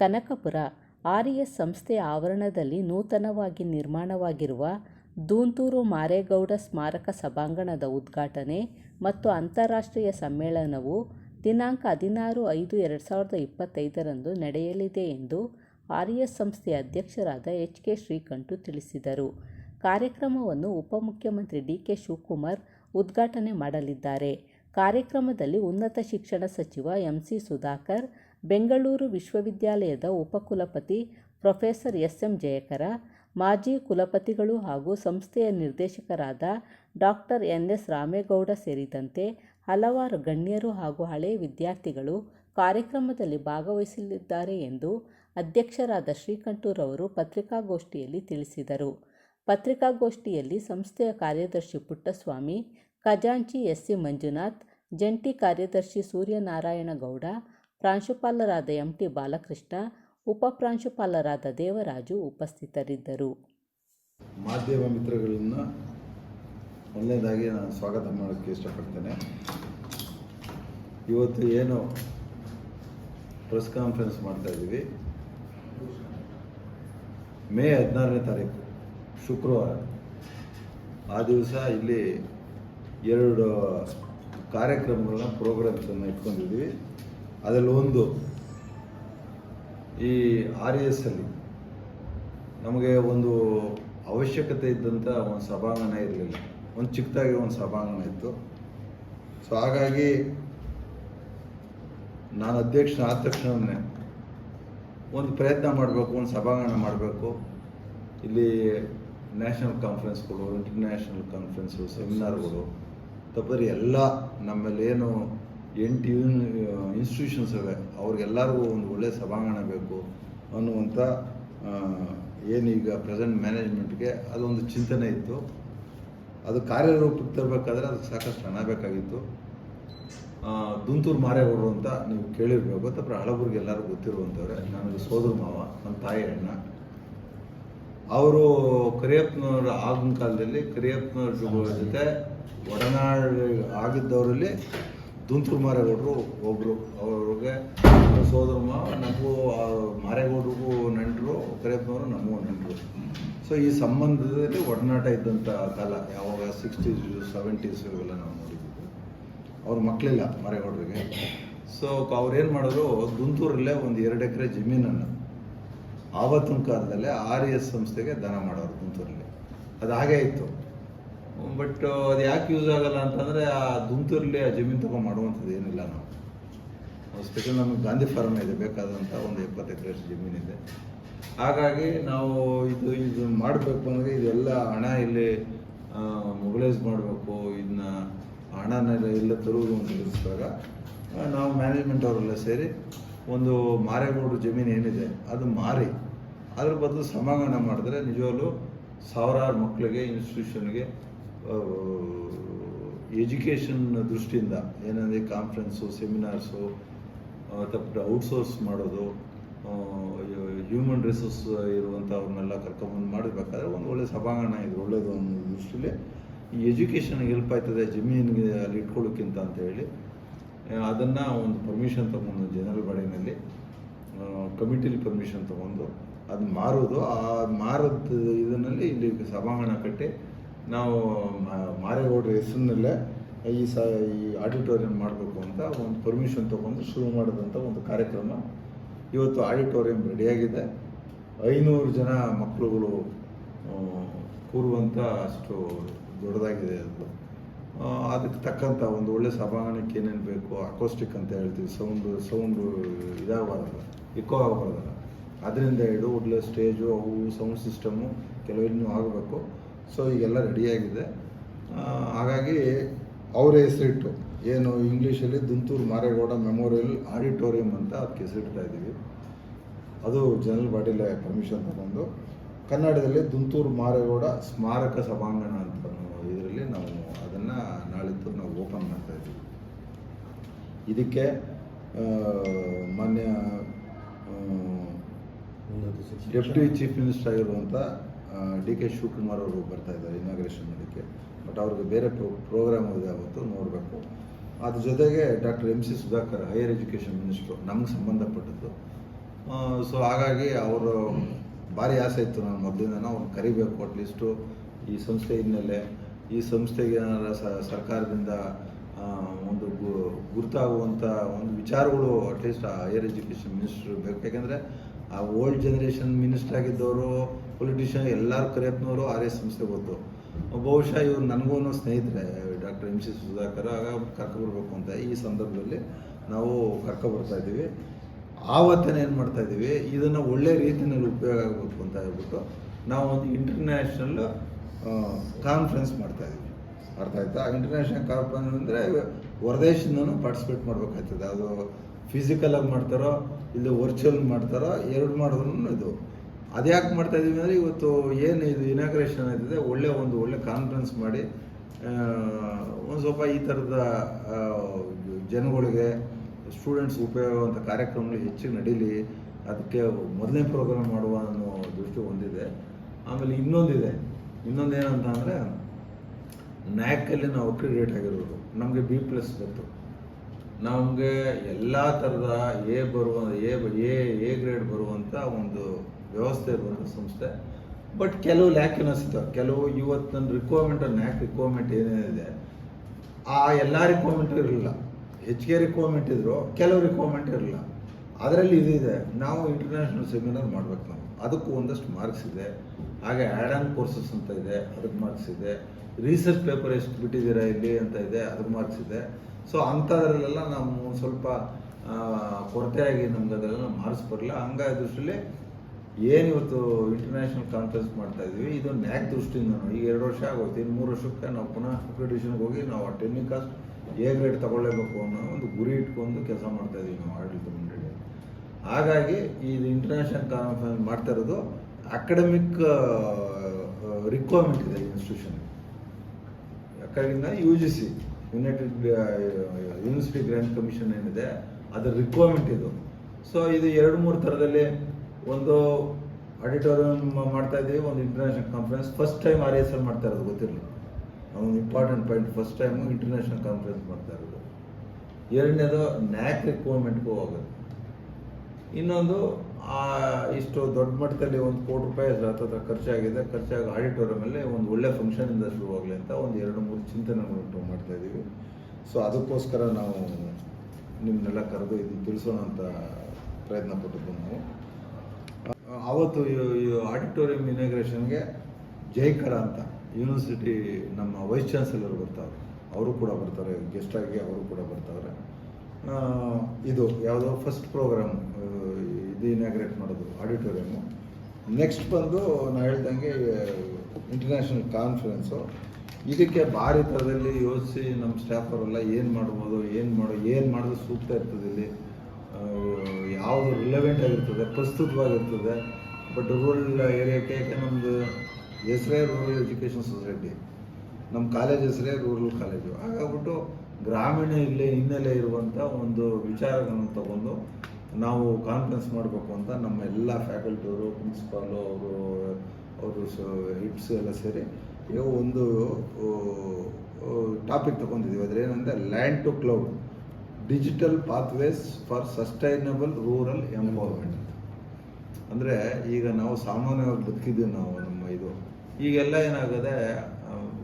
Kanakapura RS ಸಂಸ್ಥೆ ಆವರಣದಲ್ಲಿ ನೂತನವಾಗಿ ನಿರ್ಮಾಣವಾಗಿರುವ ದೂಂತೂರು ಮಾರೇಗೌಡ ಸ್ಮಾರಕ ಸಭಾಂಗಣದ ಉದ್ಘಾಟನೆ ಮತ್ತು ಅಂತಾರಾಷ್ಟ್ರೀಯ ಸಮ್ಮೇಳನವು ದಿನಾಂಕ ಹದಿನಾರು ಐದು ಎರಡು ಸಾವಿರದ ಇಪ್ಪತ್ತೈದರಂದು ನಡೆಯಲಿದೆ ಎಂದು ಆರ್ಎಸ್ ಸಂಸ್ಥೆಯ ಅಧ್ಯಕ್ಷರಾದ ಎಚ್ ಕೆ ಶ್ರೀಕಂಠು ತಿಳಿಸಿದರು. ಕಾರ್ಯಕ್ರಮವನ್ನು ಉಪಮುಖ್ಯಮಂತ್ರಿ ಡಿ ಕೆ ಶಿವಕುಮಾರ್ ಉದ್ಘಾಟನೆ ಮಾಡಲಿದ್ದಾರೆ. ಕಾರ್ಯಕ್ರಮದಲ್ಲಿ ಉನ್ನತ ಶಿಕ್ಷಣ ಸಚಿವ ಎಂ ಸಿ ಸುಧಾಕರ್ ಬೆಂಗಳೂರು ವಿಶ್ವವಿದ್ಯಾಲಯದ ಉಪಕುಲಪತಿ ಪ್ರೊಫೆಸರ್ ಎಸ್ ಎಂ ಜಯಕರ, ಮಾಜಿ ಕುಲಪತಿಗಳು ಹಾಗೂ ಸಂಸ್ಥೆಯ ನಿರ್ದೇಶಕರಾದ ಡಾಕ್ಟರ್ ಎನ್ ಎಸ್ ರಾಮೇಗೌಡ ಸೇರಿದಂತೆ ಹಲವಾರು ಗಣ್ಯರು ಹಾಗೂ ಹಳೆಯ ವಿದ್ಯಾರ್ಥಿಗಳು ಕಾರ್ಯಕ್ರಮದಲ್ಲಿ ಭಾಗವಹಿಸಲಿದ್ದಾರೆ ಎಂದು ಅಧ್ಯಕ್ಷರಾದ ಶ್ರೀಕಂಠೂರವರು ಪತ್ರಿಕಾಗೋಷ್ಠಿಯಲ್ಲಿ ತಿಳಿಸಿದರು. ಪತ್ರಿಕಾಗೋಷ್ಠಿಯಲ್ಲಿ ಸಂಸ್ಥೆಯ ಕಾರ್ಯದರ್ಶಿ ಪುಟ್ಟಸ್ವಾಮಿ, ಖಜಾಂಚಿ ಎಸ್ ಸಿ ಮಂಜುನಾಥ್, ಜಂಟಿ ಕಾರ್ಯದರ್ಶಿ ಸೂರ್ಯನಾರಾಯಣ ಗೌಡ ಪ್ರಾಂಶುಪಾಲರಾದ ಎಂ ಟಿ ಬಾಲಕೃಷ್ಣ ಉಪಪ್ರಾಂಶುಪಾಲರಾದ ದೇವರಾಜು ಉಪಸ್ಥಿತರಿದ್ದರು. ಮಾಧ್ಯಮ ಮಿತ್ರಗಳನ್ನು ಮೊದಲನೇದಾಗಿ ನಾನು ಸ್ವಾಗತ ಮಾಡೋಕ್ಕೆ ಇಷ್ಟಪಡ್ತೇನೆ. ಇವತ್ತು ಏನು ಪ್ರೆಸ್ ಕಾನ್ಫರೆನ್ಸ್ ಮಾಡ್ತಾ ಇದ್ದೀವಿ. ಮೇ ಹದಿನಾರನೇ ತಾರೀಕು, ಶುಕ್ರವಾರ. ಆ ದಿವಸ ಇಲ್ಲಿ ಎರಡು ಕಾರ್ಯಕ್ರಮಗಳನ್ನ ಪ್ರೋಗ್ರಾಮ್ಸನ್ನು ಇಟ್ಕೊಂಡಿದ್ದೀವಿ. ಅದರಲ್ಲಿ ಒಂದು ಈ ಆರ್ ಎಸ್ ಅಲ್ಲಿ ನಮಗೆ ಒಂದು ಅವಶ್ಯಕತೆ ಇದ್ದಂಥ ಒಂದು ಸಭಾಂಗಣ ಇರಲಿಲ್ಲ. ಒಂದು ಚಿಕ್ಕದಾಗಿ ಒಂದು ಸಭಾಂಗಣ ಇತ್ತು. ಸೊ ಹಾಗಾಗಿ ನಾನು ಅಧ್ಯಕ್ಷ ಆದ ತಕ್ಷಣವೇ ಒಂದು ಪ್ರಯತ್ನ ಮಾಡಬೇಕು, ಒಂದು ಸಭಾಂಗಣ ಮಾಡಬೇಕು. ಇಲ್ಲಿ ನ್ಯಾಷನಲ್ ಕಾನ್ಫರೆನ್ಸ್ಗಳು ಇಂಟರ್ನ್ಯಾಷನಲ್ ಕಾನ್ಫರೆನ್ಸು, ಸೆಮಿನಾರ್ಗಳು ತಪ್ಪರಿ ಎಲ್ಲ ನಮ್ಮಲ್ಲಿ ಏನು ಎಂಟು ಇನ್ಸ್ಟಿಟ್ಯೂಷನ್ಸ್ ಇವೆ. ಅವ್ರಿಗೆಲ್ಲರಿಗೂ ಒಂದು ಒಳ್ಳೆಯ ಸಭಾಂಗಣ ಬೇಕು ಅನ್ನುವಂಥ ಏನೀಗ ಪ್ರೆಸೆಂಟ್ ಮ್ಯಾನೇಜ್ಮೆಂಟ್ಗೆ ಅದೊಂದು ಚಿಂತನೆ ಇತ್ತು. ಅದು ಕಾರ್ಯರೂಪಕ್ಕೆ ತರಬೇಕಾದ್ರೆ ಅದಕ್ಕೆ ಸಾಕಷ್ಟು ಹಣ ಬೇಕಾಗಿತ್ತು. ದುಂತೂರು ಮಾರೇಗೌಡರು ಅಂತ ನೀವು ಕೇಳಿರ್ಬೇಕು. ಅಥವಾ ಹಳಬರಿಗೆ ಎಲ್ಲರಿಗೂ ಗೊತ್ತಿರುವಂಥವ್ರೆ. ನನಗೆ ಸೋದರ ಮಾವ ನಮ್ಮ ತಾಯಿ ಅಣ್ಣ. ಅವರು ಕರಿಯಪ್ಪನವ್ರ ಆಗಿನ ಕಾಲದಲ್ಲಿ ಕರಿಯಪ್ಪನವ್ರ ಜೊತೆ ಒಡನಾಡ ಆಗಿದ್ದವರಲ್ಲಿ ದುಂತೂರು ಮಾರೇಗೌಡರು ಒಬ್ಬರು ಅವ್ರಿಗೆ ಸೋದರ ಮಾವ ನಮಗೂ ಮಾರೇಗೌಡ್ರಿಗೂ ನೆಂಟರು ಕರೆಯಪ್ಪನವರು ನಮಗೂ ನೆಂಟರು. ಸೊ ಈ ಸಂಬಂಧದಲ್ಲಿ ಒಡನಾಟ ಇದ್ದಂಥ ಕಾಲ, ಯಾವಾಗ ಸಿಕ್ಸ್ಟೀಸ್ ಸೆವೆಂಟೀಸ್ ಇವೆಲ್ಲ ನಾವು ನೋಡಿದ್ದೀವಿ ಅವ್ರ ಮಕ್ಕಳಿಲ್ಲ ಮಾರೇಗೌಡರಿಗೆ. ಸೊ ಅವ್ರೇನು ಮಾಡಿದ್ರು ದುಂತೂರಲ್ಲೇ ಒಂದು ಎರಡು ಎಕರೆ ಜಮೀನನ್ನು ಆವತ್ತಿನ ಕಾಲದಲ್ಲೇ ಆರ್ ಎಸ್ ಸಂಸ್ಥೆಗೆ ದಾನ ಮಾಡೋರು ದುಂತೂರಲ್ಲಿ ಅದು ಹಾಗೇ ಇತ್ತು. ಬಟ್ ಅದು ಯಾಕೆ ಯೂಸ್ ಆಗಲ್ಲ ಅಂತಂದರೆ ಆ ದುಮ್ತೂರಲ್ಲಿ ಆ ಜಮೀನು ತಗೊಂಡು ಮಾಡುವಂಥದ್ದು ಏನಿಲ್ಲ ನಾವು. ಸ್ಪೆಷಲ್ ನಮಗೆ ಗಾಂಧಿ ಫಾರ್ಮ್ ಇದೆ ಬೇಕಾದಂಥ ಒಂದು ಎಪ್ಪತ್ತು ಎಕರೆ ಜಮೀನಿದೆ ಹಾಗಾಗಿ ನಾವು ಇದು ಇದು ಮಾಡಬೇಕು ಅಂದರೆ ಇದೆಲ್ಲ ಹಣ ಇಲ್ಲಿ ಮೊಬಲೈಸ್ ಮಾಡಬೇಕು. ಇದನ್ನ ಹಣನೆಲ್ಲ ಇಲ್ಲ ತರುವುದು ಅಂತ ತಿಳಿಸಿದಾಗ ನಾವು ಮ್ಯಾನೇಜ್ಮೆಂಟ್ ಅವರೆಲ್ಲ ಸೇರಿ ಒಂದು ಮಾರೇಗೌಡರು ಜಮೀನು ಏನಿದೆ, ಅದು ಮಾರಿ. ಅದ್ರ ಬದಲು ಸಮಾಗಮ ಮಾಡಿದ್ರೆ ನಿಜವಾಗ್ಲೂ ಸಾವಿರಾರು ಮಕ್ಕಳಿಗೆ ಇನ್ಸ್ಟಿಟ್ಯೂಷನ್ಗೆ ಎಜುಕೇಷನ್ ದೃಷ್ಟಿಯಿಂದ ಏನಂದರೆ ಕಾನ್ಫರೆನ್ಸು ಸೆಮಿನಾರ್ಸು ತಪ್ಪು ಔಟ್ಸೋರ್ಸ್ ಮಾಡೋದು ಹ್ಯೂಮನ್ ರಿಸೋರ್ಸ್ ಇರುವಂಥವ್ರನ್ನೆಲ್ಲ ಕರ್ಕೊಂಡ್ಬಂದು ಮಾಡಬೇಕಾದ್ರೆ ಒಂದು ಒಳ್ಳೆ ಸಭಾಂಗಣ ಇದು ಒಳ್ಳೆಯದು ಅನ್ನೋ ದೃಷ್ಟಿಲಿ ಈ ಎಜುಕೇಷನ್ಗೆ ಹೆಲ್ಪ್ ಆಯ್ತದೆ, ಜಮೀನಿಗೆ ಅಲ್ಲಿ ಇಟ್ಕೊಳ್ಳೋಕ್ಕಿಂತ ಅಂತ ಹೇಳಿ. ಅದನ್ನು ಒಂದು ಪರ್ಮಿಷನ್ ತೊಗೊಂಡು ಜನರಲ್ ಬಾಡಿನಲ್ಲಿ ಕಮಿಟಿಲಿ ಪರ್ಮಿಷನ್ ತೊಗೊಂಡು ಅದು ಮಾರೋದು, ಆ ಮಾರೋದು ಇದನ್ನಲ್ಲಿ ಇಲ್ಲಿ ಸಭಾಂಗಣ ಕಟ್ಟಿ ನಾವು ಮಾರೇಗೌಡರ ಹೆಸರಿನಲ್ಲೇ ಈ ಸ, ಈ ಆಡಿಟೋರಿಯಂ ಮಾಡಬೇಕು ಅಂತ ಒಂದು ಪರ್ಮಿಷನ್ ತೊಗೊಂಡು ಶುರು ಮಾಡಿದಂಥ ಒಂದು ಕಾರ್ಯಕ್ರಮ. ಇವತ್ತು ಆಡಿಟೋರಿಯಂ ರೆಡಿಯಾಗಿದೆ. ಐನೂರು ಜನ ಮಕ್ಕಳುಗಳು ಕೂರುವಂಥ ಅಷ್ಟು ದೊಡ್ಡದಾಗಿದೆ ಅದು. ಅದಕ್ಕೆ ತಕ್ಕಂಥ ಒಂದು ಒಳ್ಳೆ ಸಭಾಂಗಣಕ್ಕೆ ಏನೇನು ಬೇಕು, ಅಕೋಸ್ಟಿಕ್ ಅಂತ ಹೇಳ್ತೀವಿ, ಸೌಂಡು ಸೌಂಡು ಇದಾಗಬಾರ್ದಲ್ಲ ಇಕೋ ಆಗಬಾರ್ದಲ್ಲ. ಅದರಿಂದ ಹಿಡಿದು ಒಳ್ಳೆ ಸ್ಟೇಜು, ಅವು, ಸೌಂಡ್ ಸಿಸ್ಟಮು ಕೆಲವಿನ್ನೂ ಆಗಬೇಕು. ಸೊ ಈಗೆಲ್ಲ ರೆಡಿಯಾಗಿದೆ ಹಾಗಾಗಿ ಅವರ ಹೆಸರಿಟ್ಟು ಏನು ಇಂಗ್ಲೀಷಲ್ಲಿ ದುಂತೂರು ಮಾರೇಗೌಡ ಮೆಮೋರಿಯಲ್ ಆಡಿಟೋರಿಯಂ ಅಂತ ಅದಕ್ಕೆ ಹೆಸರಿಡ್ತಾ ಇದ್ದೀವಿ. ಅದು ಜನರಲ್ ಬಾಡಿಲೇ ಪರ್ಮಿಷನ್ ತಗೊಂಡು ಕನ್ನಡದಲ್ಲಿ ದುಂತೂರು ಮಾರೇಗೌಡ ಸ್ಮಾರಕ ಸಭಾಂಗಣ ಅಂತ ಇದರಲ್ಲಿ ನಾವು ಅದನ್ನು ನಾಳಿದ್ದು ನಾವು ಓಪನ್ ಮಾಡ್ತಾ ಇದ್ದೀವಿ. ಇದಕ್ಕೆ ಮಾನ್ಯ ಡೆಪ್ಯೂಟಿ ಚೀಫ್ ಮಿನಿಸ್ಟರ್ ಆಗಿರುವಂಥ ಡಿ ಕೆ ಶಿವಕುಮಾರ್ ಅವರು ಬರ್ತಾ ಇದ್ದಾರೆ ಇನಾಗ್ರೇಷನ್ ಮಾಡೋಕ್ಕೆ ಬಟ್ ಅವ್ರಿಗೆ ಬೇರೆ ಪ್ರೋ ಪ್ರೋಗ್ರಾಮ್ ಇದೆ ಅವತ್ತು, ನೋಡಬೇಕು. ಅದ್ರ ಜೊತೆಗೆ doctor M C Sudhakar higher education minister ನಮ್ಗೆ ಸಂಬಂಧಪಟ್ಟದ್ದು. ಸೊ ಹಾಗಾಗಿ ಅವರು ಭಾರಿ ಆಸೆ ಇತ್ತು ನಾನು ಮೊದಲಿಂದ ಅವ್ರು ಕರಿಬೇಕು ಅಟ್ಲೀಸ್ಟು ಈ ಸಂಸ್ಥೆ ಹಿನ್ನೆಲೆ. ಈ ಸಂಸ್ಥೆಗೆ ಏನಾರ ಸರ್ಕಾರದಿಂದ ಒಂದು ಗುರುತಾಗುವಂಥ ಒಂದು ವಿಚಾರಗಳು ಅಟ್ಲೀಸ್ಟ್ ಹೈಯರ್ ಎಜುಕೇಷನ್ ಮಿನಿಸ್ಟ್ರು ಬೇಕು. ಯಾಕೆಂದರೆ ಆ ಓಲ್ಡ್ ಜನ್ರೇಷನ್ ಮಿನಿಸ್ಟ್ರ್ ಆಗಿದ್ದವರು ಪೊಲಿಟಿಷಿಯನ್ ಎಲ್ಲರೂ ಕರೆಯತ್ನವರು ಆರ್ ಎಸ್ ಸಂಸ್ಥೆ ಗೊತ್ತು. ಬಹುಶಃ ಇವರು ನನಗೂ ಸ್ನೇಹಿತರೆ, ಡಾಕ್ಟರ್ ಎಂ ಸಿ ಸುಧಾಕರ್, ಆಗ ಕರ್ಕೊಬರ್ಬೇಕು ಅಂತ ಈ ಸಂದರ್ಭದಲ್ಲಿ ನಾವು ಕರ್ಕೊಬರ್ತಾ ಇದ್ದೀವಿ. ಆವತ್ತನೇ ಏನು ಮಾಡ್ತಾ ಇದ್ದೀವಿ? ಇದನ್ನು ಒಳ್ಳೆ ರೀತಿಯಲ್ಲಿ ಉಪಯೋಗ ಆಗಬೇಕು ಅಂತ ಹೇಳ್ಬಿಟ್ಟು ನಾವು ಒಂದು ಇಂಟರ್ನ್ಯಾಷನಲ್ ಕಾನ್ಫರೆನ್ಸ್ ಮಾಡ್ತಾ ಇದ್ದೀವಿ. ಅರ್ಥ ಆಯ್ತಾ? ಇಂಟರ್ನ್ಯಾಷನಲ್ ಕಾನ್ಫರೆನ್ಸ್ ಅಂದರೆ ಹೊರದೇಶದಿಂದನೂ ಪಾರ್ಟಿಸಿಪೇಟ್ ಮಾಡ್ಬೇಕಾಗ್ತದೆ. ಅದು ಫಿಸಿಕಲ್ ಆಗಿ ಮಾಡ್ತಾರೋ, ಇಲ್ಲ ವರ್ಚುವಲ್ ಮಾಡ್ತಾರೋ, ಎರಡು ಮಾಡಿದ್ರು ಇದು. ಅದ್ಯಾಕೆ ಮಾಡ್ತಾ ಇದ್ದೀವಿ ಅಂದರೆ ಇವತ್ತು ಏನು ಇದು ಇನಾಗ್ರೇಷನ್ ಆಯ್ತಿದೆ ಒಳ್ಳೆ ಒಂದು ಒಳ್ಳೆ ಕಾನ್ಫರೆನ್ಸ್ ಮಾಡಿ ಒಂದು ಸ್ವಲ್ಪ ಈ ಥರದ ಜನಗಳಿಗೆ ಸ್ಟೂಡೆಂಟ್ಸ್ ಉಪಯೋಗವಂಥ ಕಾರ್ಯಕ್ರಮಗಳು ಹೆಚ್ಚಿಗೆ ನಡೀಲಿ, ಅದಕ್ಕೆ ಮೊದಲನೇ ಪ್ರೋಗ್ರಾಮ್ ಮಾಡುವ ಅನ್ನೋ ದೃಷ್ಟಿ ಹೊಂದಿದೆ. ಆಮೇಲೆ ಇನ್ನೊಂದಿದೆ ಇನ್ನೊಂದು ಏನಂತ ಅಂದರೆ ನ್ಯಾಕಲ್ಲಿ ನಾವು ಅಕ್ರಿಡೇಟ್ ಆಗಿರೋದು, ನಮಗೆ ಬಿ ಪ್ಲಸ್ ಬಂತು. ನಮಗೆ ಎಲ್ಲ ಥರದ ಎ ಬರುವ ಎ ಎ ಎ ಗ್ರೇಡ್ ಬರುವಂಥ ಒಂದು ವ್ಯವಸ್ಥೆ ಇರುವಂಥ ಸಂಸ್ಥೆ. ಬಟ್ ಕೆಲವು ಲ್ಯಾಕಿನಸ್ ಇದ್ದಾವೆ. ಕೆಲವು ಇವತ್ತು ನನ್ನ ರಿಕ್ವೈರ್ಮೆಂಟ್ ನ್ಯಾಕ್ ರಿಕ್ವೈರ್ಮೆಂಟ್ ಏನೇನಿದೆ ಆ ಎಲ್ಲ ರಿಕ್ವೈರ್ಮೆಂಟ್ ಇರಲಿಲ್ಲ. ಹೆಚ್ಚಿಗೆ ರಿಕ್ವೈರ್ಮೆಂಟ್ ಇದ್ರು ಕೆಲವು ರಿಕ್ವೈರ್ಮೆಂಟ್ ಇರಲಿಲ್ಲ. ಅದರಲ್ಲಿ ಇದಿದೆ ನಾವು ಇಂಟರ್ನ್ಯಾಷನಲ್ ಸೆಮಿನಾರ್ ಮಾಡ್ಬೇಕು ನಾವು. ಅದಕ್ಕೂ ಒಂದಷ್ಟು ಮಾರ್ಕ್ಸ್ ಇದೆ. ಹಾಗೆ ಆ್ಯಡ್ ಆನ್ ಕೋರ್ಸಸ್ ಅಂತ ಇದೆ. ಅದಕ್ಕೆ ಮಾರ್ಕ್ಸ್ ಇದೆ. ರಿಸರ್ಚ್ ಪೇಪರ್ ಎಷ್ಟು ಬಿಟ್ಟಿದ್ದೀರಾ ಇಲ್ಲಿ ಅಂತ ಇದೆ. ಅದಕ್ಕೆ ಮಾರ್ಕ್ಸ್ ಇದೆ. ಸೊ ಅಂಥದ್ರಲ್ಲೆಲ್ಲ ನಾವು ಸ್ವಲ್ಪ ಕೊರತೆಯಾಗಿ ನಮ್ಗೆ ಅದೆಲ್ಲ ಮಾರ್ಕ್ಸ್ ಬರಲ್ಲ ಹಂಗಾಗಿ ದೃಷ್ಟಿಯಲ್ಲಿ ಏನು ಇವತ್ತು ಇಂಟರ್ನ್ಯಾಷನಲ್ ಕಾನ್ಫರೆನ್ಸ್ ಮಾಡ್ತಾ ಇದೀವಿ? ಇದು ನ್ಯಾಕ್ ದೃಷ್ಟಿಯಿಂದ ಈಗ ಎರಡು ವರ್ಷ ಆಗೋಯ್ತು. ಇನ್ನು ಮೂರು ವರ್ಷಕ್ಕೆ ನಾವು ಪುನಃ ಕಾಂಪಿಟೇಷನ್ಗೆ ಹೋಗಿ ನಾವು ಆ ಕಾಸ್ಟ್ ಎ ಗ್ರೇಡ್ ತಗೊಳ್ಳೇಬೇಕು ಅನ್ನೋ ಒಂದು ಗುರಿ ಇಟ್ಕೊಂಡು ಕೆಲಸ ಮಾಡ್ತಾ ಇದೀವಿ ನಾವು ಆಡಳಿತ ಮಂಡಳಿ. ಹಾಗಾಗಿ ಇದು ಇಂಟರ್ನ್ಯಾಷನಲ್ ಕಾನ್ಫರೆನ್ಸ್ ಮಾಡ್ತಾ ಇರೋದು ಅಕಾಡೆಮಿಕ್ ರಿಕ್ವೈರ್ಮೆಂಟ್ ಇದೆ institution ಅಕಾಡೆಮಿನ U G C united university grand commission ಏನಿದೆ, ಅದರ ರಿಕ್ವೈರ್ಮೆಂಟ್ ಇದು. ಸೊ ಇದು ಎರಡು ಮೂರು ಥರದಲ್ಲಿ ಒಂದು ಆಡಿಟೋರಿಯಂ ಮಾಡ್ತಾ ಇದ್ದೀವಿ, ಒಂದು international conference first time R S L ಮಾಡ್ತಾ ಇರೋದು, ಗೊತ್ತಿರಲಿಲ್ಲ. ಒಂದು important point first time international conference ಮಾಡ್ತಾ ಇರೋದು. ಎರಡನೇದು ನ್ಯಾಕ್ ರಿಕ್ವೈರ್ಮೆಂಟ್ಗೂ ಹೋಗೋದು. ಇನ್ನೊಂದು ಇಷ್ಟು ದೊಡ್ಡ ಮಟ್ಟದಲ್ಲಿ ಒಂದು ಕೋಟಿ ರೂಪಾಯಿ ಹತ್ತತ್ರ ಖರ್ಚಾಗಿದೆ. ಖರ್ಚಾಗಿ ಆಡಿಟೋರಿಯಮಲ್ಲಿ ಒಂದು ಒಳ್ಳೆ ಫಂಕ್ಷನಿಂದ ಶುರುವಾಗಲಿ ಅಂತ ಒಂದು ಎರಡು, ಮೂರು ಚಿಂತನೆಗಳು ಮಾಡ್ತಾ ಇದ್ದೀವಿ. ಸೊ ಅದಕ್ಕೋಸ್ಕರ ನಾವು ನಿಮ್ಮನ್ನೆಲ್ಲ ಕರೆದು ಇದು ತಿಳಿಸೋಣ ಅಂತ ಪ್ರಯತ್ನ ಪಟ್ಟಿದ್ದು ನಾವು. ಆವತ್ತು ಆಡಿಟೋರಿಯಂ ಇನಾಗ್ರೇಷನ್ಗೆ ಜೈಕರ ಅಂತ ಯೂನಿವರ್ಸಿಟಿ ನಮ್ಮ ವೈಸ್ ಚಾನ್ಸಲರ್ ಬರ್ತಾರೆ. ಅವರು ಕೂಡ ಬರ್ತಾರೆ ಗೆಸ್ಟ್ ಆಗಿ ಅವರು ಕೂಡ ಬರ್ತಾರೆ. ಇದು ಯಾವುದೋ ಫಸ್ಟ್ ಪ್ರೋಗ್ರಾಮ್ ಇದು ಇನಾಗ್ರೇಟ್ ಮಾಡೋದು ಆಡಿಟೋರಿಯಮ್ಮು ನೆಕ್ಸ್ಟ್ ಬಂದು ನಾನು ಹೇಳ್ದಂಗೆ ಇಂಟರ್ನ್ಯಾಷನಲ್ ಕಾನ್ಫರೆನ್ಸು ಇದಕ್ಕೆ ಭಾರಿ ಥರದಲ್ಲಿ ಯೋಚಿಸಿ ನಮ್ಮ ಸ್ಟಾಫ್ ಅವರೆಲ್ಲ ಏನು ಮಾಡ್ಬೋದು, ಏನು ಮಾಡೋ, ಏನು ಮಾಡಿದ್ರೆ ಸೂಕ್ತ ಇರ್ತದೆ ಇಲ್ಲಿ. ಯಾವುದು ರಿಲೆವೆಂಟ್ ಆಗಿರ್ತದೆ, ಪ್ರಸ್ತುತವಾಗಿರ್ತದೆ. ಬಟ್ ರೂರಲ್ ಏರಿಯಾಕ್ಕೆ ಯಾಕೆ ನಮ್ಮದು ಹೆಸರೇ ರೂರಲ್ ಎಜುಕೇಷನ್ ಸೊಸೈಟಿ ನಮ್ಮ ಕಾಲೇಜ್ ಹೆಸರೇ ರೂರಲ್ ಕಾಲೇಜು ಹಾಗಾಗ್ಬಿಟ್ಟು ಗ್ರಾಮೀಣ ಇಲ್ಲಿ ಹಿನ್ನೆಲೆ ಇರುವಂಥ ಒಂದು ವಿಚಾರಗಳನ್ನು ತಗೊಂಡು ನಾವು ಕಾನ್ಫರೆನ್ಸ್ ಮಾಡಬೇಕು ಅಂತ ನಮ್ಮ ಎಲ್ಲ ಫ್ಯಾಕಲ್ಟಿಯವರು ಪ್ರಿನ್ಸಿಪಾಲು ಅವರು ಅವರು ಹಿಟ್ಸ್ ಎಲ್ಲ ಸೇರಿ ಒಂದು ಟಾಪಿಕ್ ತಗೊಂಡಿದ್ದೀವಿ ಅದ್ರ ಏನಂದರೆ land to cloud digital pathways for sustainable rural empowerment ಅಂದರೆ ಈಗ ನಾವು ಸಾಮಾನ್ಯವಾಗಿ ಬದುಕಿದ್ದೀವಿ ನಾವು ನಮ್ಮ ಇದು. ಈಗೆಲ್ಲ ಏನಾಗದೆ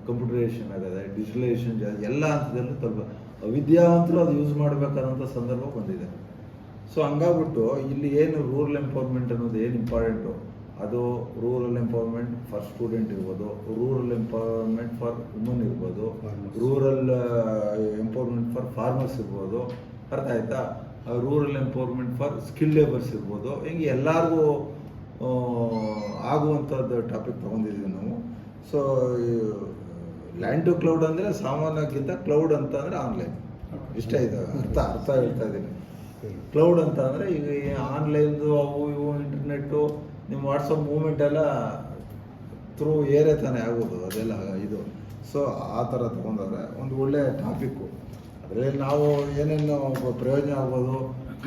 ಕಂಪ್ಯೂಟರೇಷನ್ ಆಗದೆ ಡಿಜಿಟಲೈಸೇಷನ್ ಎಲ್ಲ ಹಂತದಲ್ಲೂ ತಲುಪ ವಿದ್ಯಾವಂತರು ಅದು ಯೂಸ್ ಮಾಡಬೇಕಾದಂಥ ಸಂದರ್ಭ ಬಂದಿದೆ. ಸೊ ಹಂಗಾಗ್ಬಿಟ್ಟು ಇಲ್ಲಿ ಏನು ರೂರಲ್ ಎಂಪವರ್ಮೆಂಟ್ ಅನ್ನೋದು ಏನು ಇಂಪಾರ್ಟೆಂಟು ಅದು ರೂರಲ್ ಎಂಪವರ್ಮೆಂಟ್ ಫಾರ್ ಸ್ಟೂಡೆಂಟ್ ಇರ್ಬೋದು ರೂರಲ್ ಎಂಪವರ್ಮೆಂಟ್ ಫಾರ್ ವುಮನ್ ಇರ್ಬೋದು. ರೂರಲ್ ಎಂಪವರ್ಮೆಂಟ್ ಫಾರ್ ಫಾರ್ಮರ್ಸ್ ಇರ್ಬೋದು. ಅರ್ಥ ಆಯ್ತಾ? Rural empowerment for skill labours ಇರ್ಬೋದು. ಹಿಂಗೆ ಎಲ್ಲರಿಗೂ ಆಗುವಂಥದ್ದು ಟಾಪಿಕ್ ತೊಗೊಂಡಿದ್ದೀವಿ ನಾವು. ಸೊ ಲ್ಯಾಂಡ್ ಟು ಕ್ಲೌಡ್ ಅಂದರೆ ಸಾಮಾನ್ಯಕ್ಕಿಂತ ಕ್ಲೌಡ್ ಅಂತ ಅಂದರೆ ಆನ್ಲೈನ್ ಇಷ್ಟ ಇದೆ, ಅರ್ಥ ಅರ್ಥ ಹೇಳ್ತಾ ಇದ್ದೀನಿ. ಕ್ಲೌಡ್ ಅಂತ ಅಂದರೆ ಈಗ ಆನ್ಲೈನ್ದು ಅವು ಇವು ಇಂಟರ್ನೆಟ್ಟು ನಿಮ್ಮ ವಾಟ್ಸಪ್ ಮೂಮೆಂಟ್ ಎಲ್ಲ ಥ್ರೂ ಏರೇ ತಾನೇ ಆಗೋದು ಅದೆಲ್ಲ ಇದು. ಸೊ ಆ ಥರ ತೊಗೊಂಡಾಗ ಒಂದು ಒಳ್ಳೆಯ ಟಾಪಿಕ್ಕು ಅದರಲ್ಲಿ ನಾವು ಏನೇನು ಪ್ರಯೋಜನ ಆಗ್ಬೋದು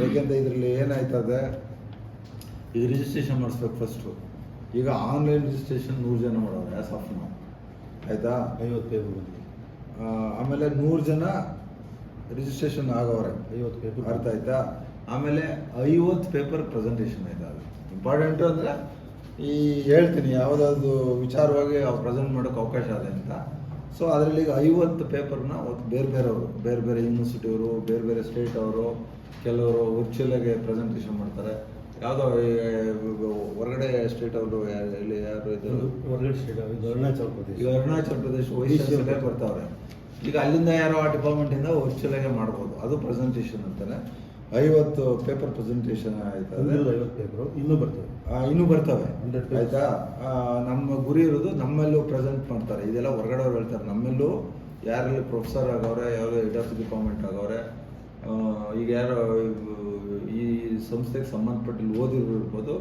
ಏಕೆಂದರೆ ಇದರಲ್ಲಿ ಏನಾಯ್ತದೆ ಈಗ ರಿಜಿಸ್ಟ್ರೇಷನ್ ಮಾಡಿಸ್ಬೇಕು ಫಸ್ಟು ಈಗ ಆನ್ಲೈನ್ ರಿಜಿಸ್ಟ್ರೇಷನ್ ನೂರು ಜನ ಮಾಡೋದು ಆ್ಯಸ್ ಆಫ್ ನಾವು ಆಯಿತಾ? ಐವತ್ತು ಪೇಪರ್ ಬಂದಿದೆ. ಆಮೇಲೆ ನೂರು ಜನ ರಿಜಿಸ್ಟ್ರೇಷನ್ ಆಗೋರೆ ಐವತ್ತು ಪೇಪರ್ ಅರ್ಥ ಆಯ್ತಾ? ಆಮೇಲೆ ಐವತ್ತು ಪೇಪರ್ ಪ್ರೆಸೆಂಟೇಷನ್ ಇದ್ದಾವೆ ಇಂಪಾರ್ಟೆಂಟು ಅಂದರೆ ಈ ಹೇಳ್ತೀನಿ ಯಾವುದಾದ್ರು ವಿಚಾರವಾಗಿ ಅವ್ರು ಪ್ರೆಸೆಂಟ್ ಮಾಡೋಕೆ ಅವಕಾಶ ಇದೆ ಅಂತ. ಸೊ ಅದರಲ್ಲಿ ಈಗ ಐವತ್ತು ಪೇಪರ್ನ ಬೇರೆ ಬೇರೆಯವರು ಬೇರೆ ಬೇರೆ ಯೂನಿವರ್ಸಿಟಿಯವರು ಬೇರೆ ಬೇರೆ ಸ್ಟೇಟ್ ಅವರು ಕೆಲವರು ವರ್ಚುವಲಾಗಿ ಪ್ರೆಸೆಂಟೇಷನ್ ಮಾಡ್ತಾರೆ. ಯಾವುದೋ ಹೊರಗಡೆ ಸ್ಟೇಟ್ ಅವರು ಇಲ್ಲಿ ಯಾರು ಇದು ಹೊರಗಡೆ ಸ್ಟೇಟ್ ಅವರು ಅರುಣಾಚಲ ಪ್ರದೇಶ. ಈಗ ಅರುಣಾಚಲ ಪ್ರದೇಶ ವೈಶ್ಯ ಬರ್ತಾವ್ರೆ. ಈಗ ಅಲ್ಲಿಂದ ಯಾರೋ ಆ ಡಿಪಾರ್ಟ್ಮೆಂಟಿಂದ ವರ್ಚುವಲಾಗೆ ಮಾಡ್ಬೋದು. ಅದು ಪ್ರೆಸೆಂಟೇಷನ್ ಅಂತಾನೆ. ಐವತ್ತು ಪೇಪರ್ ಪ್ರೆಸೆಂಟೇಷನ್ ಆಯ್ತು ಐವತ್ತು ಪೇಪರು ಇನ್ನೂ ಬರ್ತವೆ. ಆ, ಇನ್ನೂ ಬರ್ತವೆ. 100 ಆಯ್ತಾ ನಮ್ಮ ಗುರಿ ಇರೋದು ನಮ್ಮಲ್ಲೂ ಪ್ರೆಸೆಂಟ್ ಮಾಡ್ತಾರೆ. ಇದೆಲ್ಲ ಹೊರಗಡೆ ಅವ್ರು ಹೇಳ್ತಾರೆ. ನಮ್ಮಲ್ಲೂ ಯಾರಲ್ಲಿ ಪ್ರೊಫೆಸರ್ ಆಗವ್ರೆ ಯಾರು ಹೆಡ್ ಆಫ್ ಡಿಪಾರ್ಟ್ಮೆಂಟ್ ಆಗವ್ರೆ ಈಗ ಯಾರು ಈ ಸಂಸ್ಥೆಗೆ ಸಂಬಂಧಪಟ್ಟಿಲ್ಲಿ ಓದಿದ್ರು ಇರ್ಬೋದು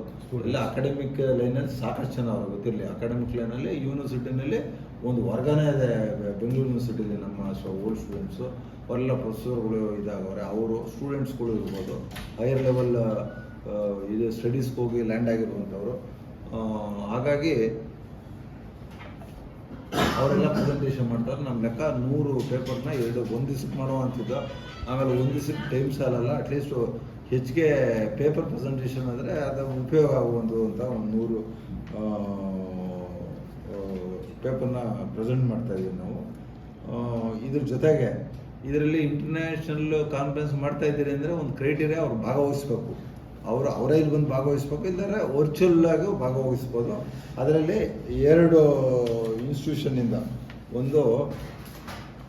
ಇಲ್ಲ ಅಕಾಡೆಮಿಕ್ ಲೈನಲ್ಲಿ ಸಾಕಷ್ಟು ಜನ ಅವ್ರಿಗೆ ಗೊತ್ತಿರಲಿ. ಅಕಾಡೆಮಿಕ್ ಲೈನಲ್ಲಿ ಯೂನಿವರ್ಸಿಟಿನಲ್ಲಿ ಒಂದು ವರ್ಗನೇ ಇದೆ. ಬೆಂಗಳೂರು ಯೂನಿವರ್ಸಿಟಿಲಿ ನಮ್ಮ ಓಲ್ಡ್ ಸ್ಟೂಡೆಂಟ್ಸು ಅವರೆಲ್ಲ ಪ್ರೊಫೆಸರ್ಗಳು ಇದಾಗವ್ರೆ. ಅವರು ಸ್ಟೂಡೆಂಟ್ಸ್ಗಳು ಇರ್ಬೋದು. ಹೈಯರ್ ಲೆವೆಲ್ ಇದು ಸ್ಟಡೀಸ್ಗೆ ಹೋಗಿ ಲ್ಯಾಂಡ್ ಆಗಿರುವಂಥವ್ರು. ಹಾಗಾಗಿ ಅವರೆಲ್ಲ ಪ್ರೆಸೆಂಟೇಷನ್ ಮಾಡ್ತಾರೆ. ನಮ್ಮ ಲೆಕ್ಕ ನೂರು ಪೇಪರ್ನ ಎರಡು ಒಂದು ದಿವ್ಸಕ್ಕೆ ಮಾಡುವಂಥದ್ದು ಆಮೇಲೆ ಒಂದು ದಿವ್ಸಕ್ಕೆ ಟೈಮ್ ಸಾಲಲ್ಲ. ಅಟ್ಲೀಸ್ಟ್ ಹೆಚ್ಚಿಗೆ ಪೇಪರ್ ಪ್ರೆಸೆಂಟೇಷನ್ ಆದರೆ ಅದು ಉಪಯೋಗ ಆಗುವಂಥದ್ದು ಅಂತ ಒಂದು ನೂರು ಪೇಪರ್ನ ಪ್ರೆಸೆಂಟ್ ಮಾಡ್ತಾ ಇದೀವಿ ನಾವು. ಇದ್ರ ಜೊತೆಗೆ ಇದರಲ್ಲಿ ಇಂಟರ್ನ್ಯಾಷನಲ್ ಕಾನ್ಫರೆನ್ಸ್ ಮಾಡ್ತಾ ಇದ್ದೀರಿ ಅಂದರೆ ಒಂದು ಕ್ರೈಟೀರಿಯಾ ಅವ್ರು ಭಾಗವಹಿಸ್ಬೇಕು. ಅವರು, ಅವರೇ ಇಲ್ಲಿ ಬಂದು ಭಾಗವಹಿಸ್ಬೇಕು. ಇಲ್ಲಾಂದರೆ ವರ್ಚುವಲ್ ಆಗಿ ಭಾಗವಹಿಸ್ಬೋದು. ಅದರಲ್ಲಿ ಎರಡು ಇನ್ಸ್ಟಿಟ್ಯೂಷನ್ನಿಂದ ಒಂದು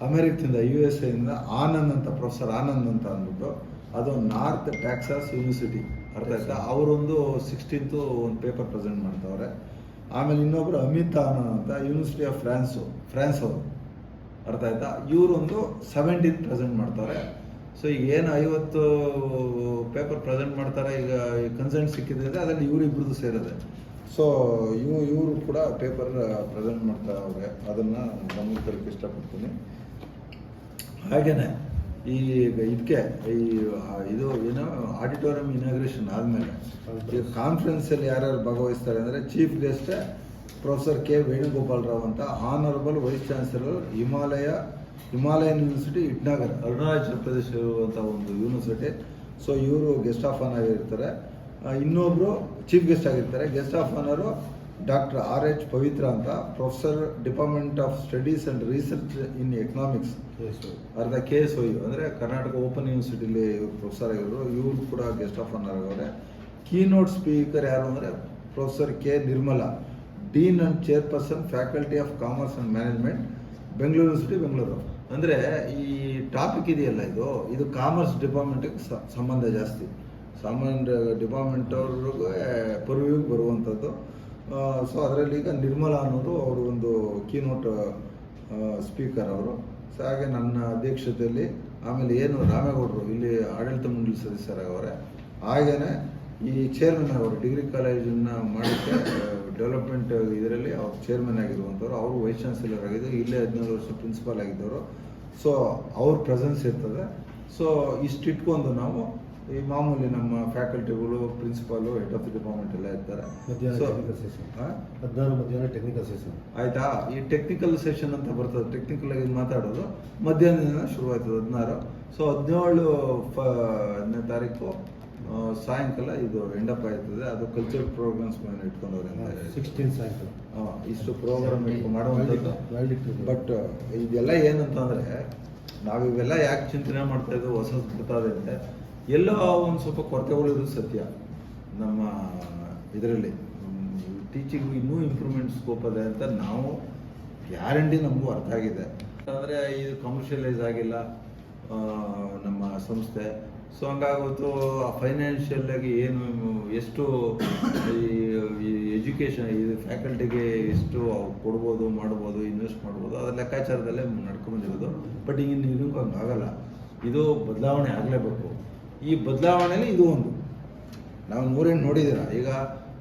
ಅಮೆರಿಕದಿಂದ ಯು ಎಸ್ ಎಯಿಂದ ಆನಂದ್ ಅಂತ, ಪ್ರೊಫೆಸರ್ ಆನಂದ್ ಅಂತ ಅಂದ್ಬಿಟ್ಟು, ಅದು ನಾರ್ತ್ ಟ್ಯಾಕ್ಸಾಸ್ ಯೂನಿವರ್ಸಿಟಿ. ಅರ್ಥ ಆಯ್ತಾ? ಅವರೊಂದು ಸಿಕ್ಸ್ಟೀನ್ತು ಒಂದು ಪೇಪರ್ ಪ್ರೆಸೆಂಟ್ ಮಾಡ್ತಾವ್ರೆ. ಆಮೇಲೆ ಇನ್ನೊಬ್ಬರು ಅಮಿತ್ ಆನಂದ್ ಅಂತ ಯೂನಿವರ್ಸಿಟಿ ಆಫ್ ಫ್ರಾನ್ಸು ಫ್ರಾನ್ಸ್ ಅವರು. ಅರ್ಥ ಆಯ್ತಾ? ಇವರೊಂದು ಸೆವೆಂಟೀನ್ ಪ್ರೆಸೆಂಟ್ ಮಾಡ್ತಾರೆ ಸೊ ಈಗ ಏನು ಐವತ್ತು ಪೇಪರ್ ಪ್ರೆಸೆಂಟ್ ಮಾಡ್ತಾರೆ? ಈಗ ಕನ್ಸೆಂಟ್ ಸಿಕ್ಕಿದ್ರೆ ಅಂದರೆ ಅದರಲ್ಲಿ ಇವರಿಬ್ರದ್ದು ಸೇರಿದೆ. ಸೊ ಇವು ಇವರು ಕೂಡ ಪೇಪರ್ ಪ್ರೆಸೆಂಟ್ ಮಾಡ್ತಾರೆ ಅವ್ರೆ. ಅದನ್ನು ಗಮನ ತರಕ್ಕೆ ಇಷ್ಟಪಡ್ತೀನಿ. ಹಾಗೇನೆ ಈ ಇದಕ್ಕೆ ಈ ಇದು ಏನೋ ಆಡಿಟೋರಿಯಂ ಇನಾಗ್ರೇಷನ್ ಆದಮೇಲೆ ಈ ಕಾನ್ಫರೆನ್ಸಲ್ಲಿ ಯಾರ್ಯಾರು ಭಾಗವಹಿಸ್ತಾರೆ ಅಂದರೆ chief guest professor K Venugopal Rao ಅಂತ honourable vice chancellor Himalaya Himalayan university Itanagar Arunachal Pradesh ಇರುವಂಥ ಒಂದು ಯೂನಿವರ್ಸಿಟಿ ಸೊ ಇವರು ಗೆಸ್ಟ್ ಆಫ್ ಆನರ್ ಇರ್ತಾರೆ ಇನ್ನೊಬ್ಬರು ಇನ್ನೊಬ್ರು ಚೀಫ್ ಗೆಸ್ಟ್ ಆಗಿರ್ತಾರೆ. Guest of honour doctor R H Pavithra ಅಂತ professor department of studies and research in economics ಅರ್ಧ K S O ಅಂದರೆ ಕರ್ನಾಟಕ ಓಪನ್ ಯೂನಿವರ್ಸಿಟಿಲಿ ಪ್ರೊಫೆಸರ್ ಆಗಿದ್ರು ಇವರು ಕೂಡ ಗೆಸ್ಟ್ ಆಫ್ ಆನರ್ ಆಗವ್ರೆ. ಕೀನೋಟ್ ಸ್ಪೀಕರ್ ಯಾರು ಅಂದರೆ professor K Nirmala dean and chairperson faculty of commerce and management Bengaluru city Bengaluru ಅಂದರೆ ಈ ಟಾಪಿಕ್ ಇದೆಯಲ್ಲ ಇದು? ಇದು ಕಾಮರ್ಸ್ ಡಿಪಾರ್ಟ್ಮೆಂಟಿಗೆ ಸಂಬಂಧ ಜಾಸ್ತಿ. ಸಾಮಾನ್ಯ ಡಿಪಾರ್ಟ್ಮೆಂಟ್ ಅವ್ರಿಗೆ ಬರುವಂಥದ್ದು. ಸೊ ಅದರಲ್ಲಿ ಈಗ ನಿರ್ಮಲಾ ಅನ್ನೋರು ಅವರು ಒಂದು ಕೀನೋಟ್ ಸ್ಪೀಕರ್ ಅವರು. ಸೊ ಹಾಗೆ ನನ್ನ ಅಧ್ಯಕ್ಷತೆಯಲ್ಲಿ ಆಮೇಲೆ ಏನು ರಾಮೇಗೌಡರು, ಇಲ್ಲಿ ಆಡಳಿತ ಮಂಡಳಿ ಸದಸ್ಯರಾಗವ್ರೆ ಹಾಗೇನೆ ಈ ಚೇರ್ಮನ್ ಅವರು ಡಿಗ್ರಿ ಕಾಲೇಜನ್ನು ಮಾಡೋಕ್ಕೆ ಡೆವಲಪ್ಮೆಂಟ್ ಇದರಲ್ಲಿ ಅವ್ರು ಚೇರ್ಮನ್ ಆಗಿರುವಂಥವ್ರು ಅವರು ವೈಸ್ ಚಾನ್ಸಲರ್ ಆಗಿದ್ದರು ಇಲ್ಲೇ ಹದಿನೇಳು ವರ್ಷ ಪ್ರಿನ್ಸಿಪಾಲ್ ಆಗಿದ್ದವರು. ಸೊ ಅವ್ರ ಪ್ರೆಸೆನ್ಸ್ ಇರ್ತದೆ. ಸೊ ಇಷ್ಟು ಇಟ್ಕೊಂಡು ನಾವು ಈ ಮಾಮೂಲಿ ನಮ್ಮ ಫ್ಯಾಕಲ್ಟಿಗಳು principal head of the department ಎಲ್ಲ ಇರ್ತಾರೆ? ಹದಿನಾರು ಮಧ್ಯಾಹ್ನ ಟೆಕ್ನಿಕಲ್ ಸೆಷನ್ ಆಯ್ತಾ? ಈ ಟೆಕ್ನಿಕಲ್ ಸೆಷನ್ ಅಂತ ಬರ್ತದೆ. ಟೆಕ್ನಿಕಲ್ ಆಗಿ ಮಾತಾಡೋದು. ಮಧ್ಯಾಹ್ನದಿಂದ ಶುರು ಆಯ್ತದೆ ಹದಿನಾರು. ಸೊ ಹದಿನೇಳು ಫನೇ ತಾರೀಕು ಸಾಯಂಕಾಲ ಇದು ಎಂಡಪ್ ಆಯ್ತದೆ. ಅದು ಕಲ್ಚರ್ ಪ್ರೋಗ್ರಾಮ್ಸ್ ಮೇಲೆ ಇಟ್ಕೊಂಡವ್ರೆ. ಸಿಕ್ಸ್ಟೀನ್ ಸಾಯಂಕಾಲ ಇಷ್ಟು ಪ್ರೋಗ್ರಾಮ್ ಮಾಡುವಂಥದ್ದು. ಬಟ್ ಇದೆಲ್ಲ ಏನಂತಂದ್ರೆ ನಾವು ಇವೆಲ್ಲ ಯಾಕೆ ಚಿಂತನೆ ಮಾಡ್ತಾ ಇದ್ದೀವಿ ಹೊಸ ಬರ್ತದೆ ಅಂದ್ರೆ ಎಲ್ಲೋ ಒಂದು ಸ್ವಲ್ಪ ಕೊರತೆಗಳಿರೋದು ಸತ್ಯ. ನಮ್ಮ ಇದರಲ್ಲಿ ಟೀಚಿಂಗ್ ಇನ್ನೂ ಇಂಪ್ರೂವ್ಮೆಂಟ್ ಸ್ಕೋಪ್ ಇದೆ ಅಂತ ನಾವು ಗ್ಯಾರಂಟಿ ನಮಗೂ ಅರ್ಥ ಆಗಿದೆ. ಅಂದರೆ ಇದು ಕಮರ್ಷಿಯಲೈಸ್ ಆಗಿಲ್ಲ. ನಮ್ಮ ಸಂಸ್ಥೆ. ಸೊ ಹಂಗಾಗೋದು ಫೈನಾನ್ಷಿಯಲ್ ಆಗಿ ಏನು, ಎಷ್ಟು ಈ ಎಜುಕೇಷನ್ ಇದು ಫ್ಯಾಕಲ್ಟಿಗೆ ಎಷ್ಟು ಕೊಡ್ಬೋದು, ಮಾಡ್ಬೋದು ಇನ್ವೆಸ್ಟ್ ಮಾಡ್ಬೋದು, ಅದರ ಲೆಕ್ಕಾಚಾರದಲ್ಲೇ ನಡ್ಕೊಂಬಂದಿರೋದು ಬಟ್ ಈಗ ಹಂಗೆ ಹಂಗಾಗಲ್ಲ ಇದು ಬದಲಾವಣೆ ಆಗಲೇಬೇಕು. ಈ ಬದಲಾವಣೆಯಲ್ಲಿ ಇದು ಒಂದು. ನಾವು ನೂರೇನು ನೋಡಿದ್ದೀರ? ಈಗ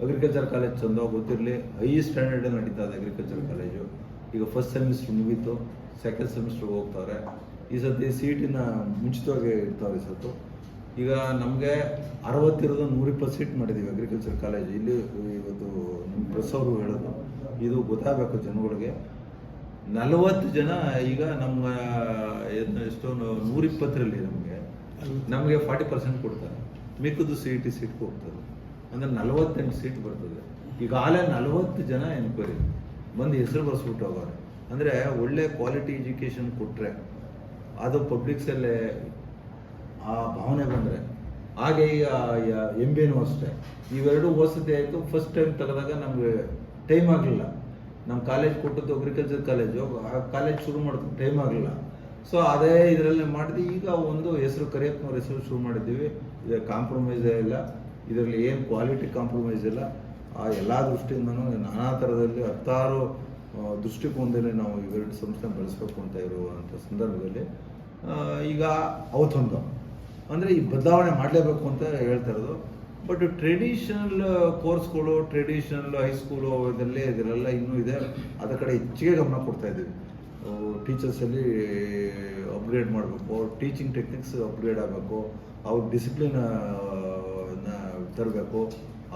ಅಗ್ರಿಕಲ್ಚರ್ ಕಾಲೇಜ್ ಚಂದ ಗೊತ್ತಿರಲಿ. ಹೈ ಸ್ಟ್ಯಾಂಡರ್ಡ್ ನಡೀತಾ ಇದೆ ಅಗ್ರಿಕಲ್ಚರ್ ಕಾಲೇಜು ಈಗ ಫಸ್ಟ್ ಸೆಮಿಸ್ಟರ್ ಮುಗೀತು. ಸೆಕೆಂಡ್ ಸೆಮಿಸ್ಟರ್ ಹೋಗ್ತಾರೆ. ಈ ಸತಿ ಸೀಟಿನ ಮುಂಚಿತವಾಗಿ ಇರ್ತಾವೆ ಈ ಸತ್ತು ಈಗ ನಮಗೆ ಅರವತ್ತಿರೋದು ನೂರಿಪ್ಪತ್ತು ಸೀಟ್ ಮಾಡಿದ್ದೀವಿ ಅಗ್ರಿಕಲ್ಚರ್ ಕಾಲೇಜ್ ಇಲ್ಲಿ ಇವತ್ತು ನಮ್ಮ ಪ್ರೆಸ್ ಹೇಳೋದು, ಇದು ಗೊತ್ತಾಗಬೇಕು ಜನಗಳಿಗೆ. ನಲವತ್ತು ಜನ ಈಗ ನಮ್ಮ ಎಷ್ಟೋ ನೂರಿಪ್ಪತ್ತರಲ್ಲಿ ನಮಗೆ. ನಮಗೆ ಫಾರ್ಟಿ ಪರ್ಸೆಂಟ್ ಕೊಡ್ತಾರೆ. ಮಿಕ್ಕದು ಸಿ ಇ ಟಿ ಸೀಟ್ಗೆ ಹೋಗ್ತದೆ. ಅಂದರೆ ನಲವತ್ತೆಂಟು ಸೀಟ್ ಬರ್ತದೆ. ಈಗಾಗಲೇ ನಲವತ್ತು ಜನ ಎನ್ಕ್ವೈರಿ ಬಂದು ಹೆಸರು ಬರ್ಸ್ಬಿಟ್ಟು ಹೋಗೋರು. ಅಂದರೆ ಒಳ್ಳೆ ಕ್ವಾಲಿಟಿ ಎಜುಕೇಷನ್ ಕೊಟ್ಟರೆ ಅದು ಪಬ್ಲಿಕ್ಸಲ್ಲೇ ಆ ಭಾವನೆ ಬಂದರೆ. ಹಾಗೆ ಈಗ ಎಂ ಬಿ ಎನೂ ಅಷ್ಟೇ. ಇವೆರಡು ವಸತಿ ಆಯಿತು. ಫಸ್ಟ್ ಟೈಮ್ ತೆಗೆದಾಗ ನಮಗೆ ಟೈಮ್ ಆಗಲಿಲ್ಲ. ನಮ್ಮ ಕಾಲೇಜ್ ಕೊಟ್ಟದ್ದು ಅಗ್ರಿಕಲ್ಚರ್ ಕಾಲೇಜು ಆ ಕಾಲೇಜ್ ಶುರು ಮಾಡೋದು ಟೈಮ್ ಆಗಲಿಲ್ಲ. ಸೊ ಅದೇ ಇದರಲ್ಲಿ ಮಾಡಿದ್ವಿ. ಈಗ ಒಂದು ಹೆಸರು ಕರಿಯಪ್ಪನವ್ರ ಹೆಸರು ಶುರು ಮಾಡಿದ್ದೀವಿ. ಇದು ಕಾಂಪ್ರಮೈಸೇ ಇಲ್ಲ. ಇದರಲ್ಲಿ ಏನು ಕ್ವಾಲಿಟಿ ಕಾಂಪ್ರಮೈಸ್ ಇಲ್ಲ. ಆ ಎಲ್ಲ ದೃಷ್ಟಿಯಿಂದನೂ ನಾನಾ ಥರದಲ್ಲಿ ಹತ್ತಾರು ದೃಷ್ಟಿಕೋನದಲ್ಲಿ ನಾವು ಇವೆರಡು ಸಂಸ್ಥೆ ಬೆಳೆಸ್ಬೇಕು ಅಂತ ಇರುವಂಥ ಸಂದರ್ಭದಲ್ಲಿ ಈಗ ಅವತ್ತೊಂದು ಅಂದರೆ ಈ ಬದಲಾವಣೆ ಮಾಡಲೇಬೇಕು ಅಂತ ಹೇಳ್ತಾ ಇರೋದು. ಬಟ್ ಟ್ರೆಡಿಷನಲ್ ಕೋರ್ಸ್ಗಳು ಟ್ರೆಡಿಷನಲ್ ಹೈಸ್ಕೂಲು ಇದರಲ್ಲಿ ಇದರೆಲ್ಲ ಇನ್ನೂ ಇದೆ. ಅದರ ಕಡೆ ಹೆಚ್ಚಿಗೆ ಗಮನ ಕೊಡ್ತಾ ಇದ್ದೀವಿ. ಟೀಚರ್ಸಲ್ಲಿ ಅಪ್ಗ್ರೇಡ್ ಮಾಡಬೇಕು ಟೀಚಿಂಗ್ ಟೆಕ್ನಿಕ್ಸ್ ಅಪ್ಗ್ರೇಡ್ ಆಗಬೇಕು, ಅವ್ರ ಡಿಸಿಪ್ಲಿನ್ ತರಬೇಕು.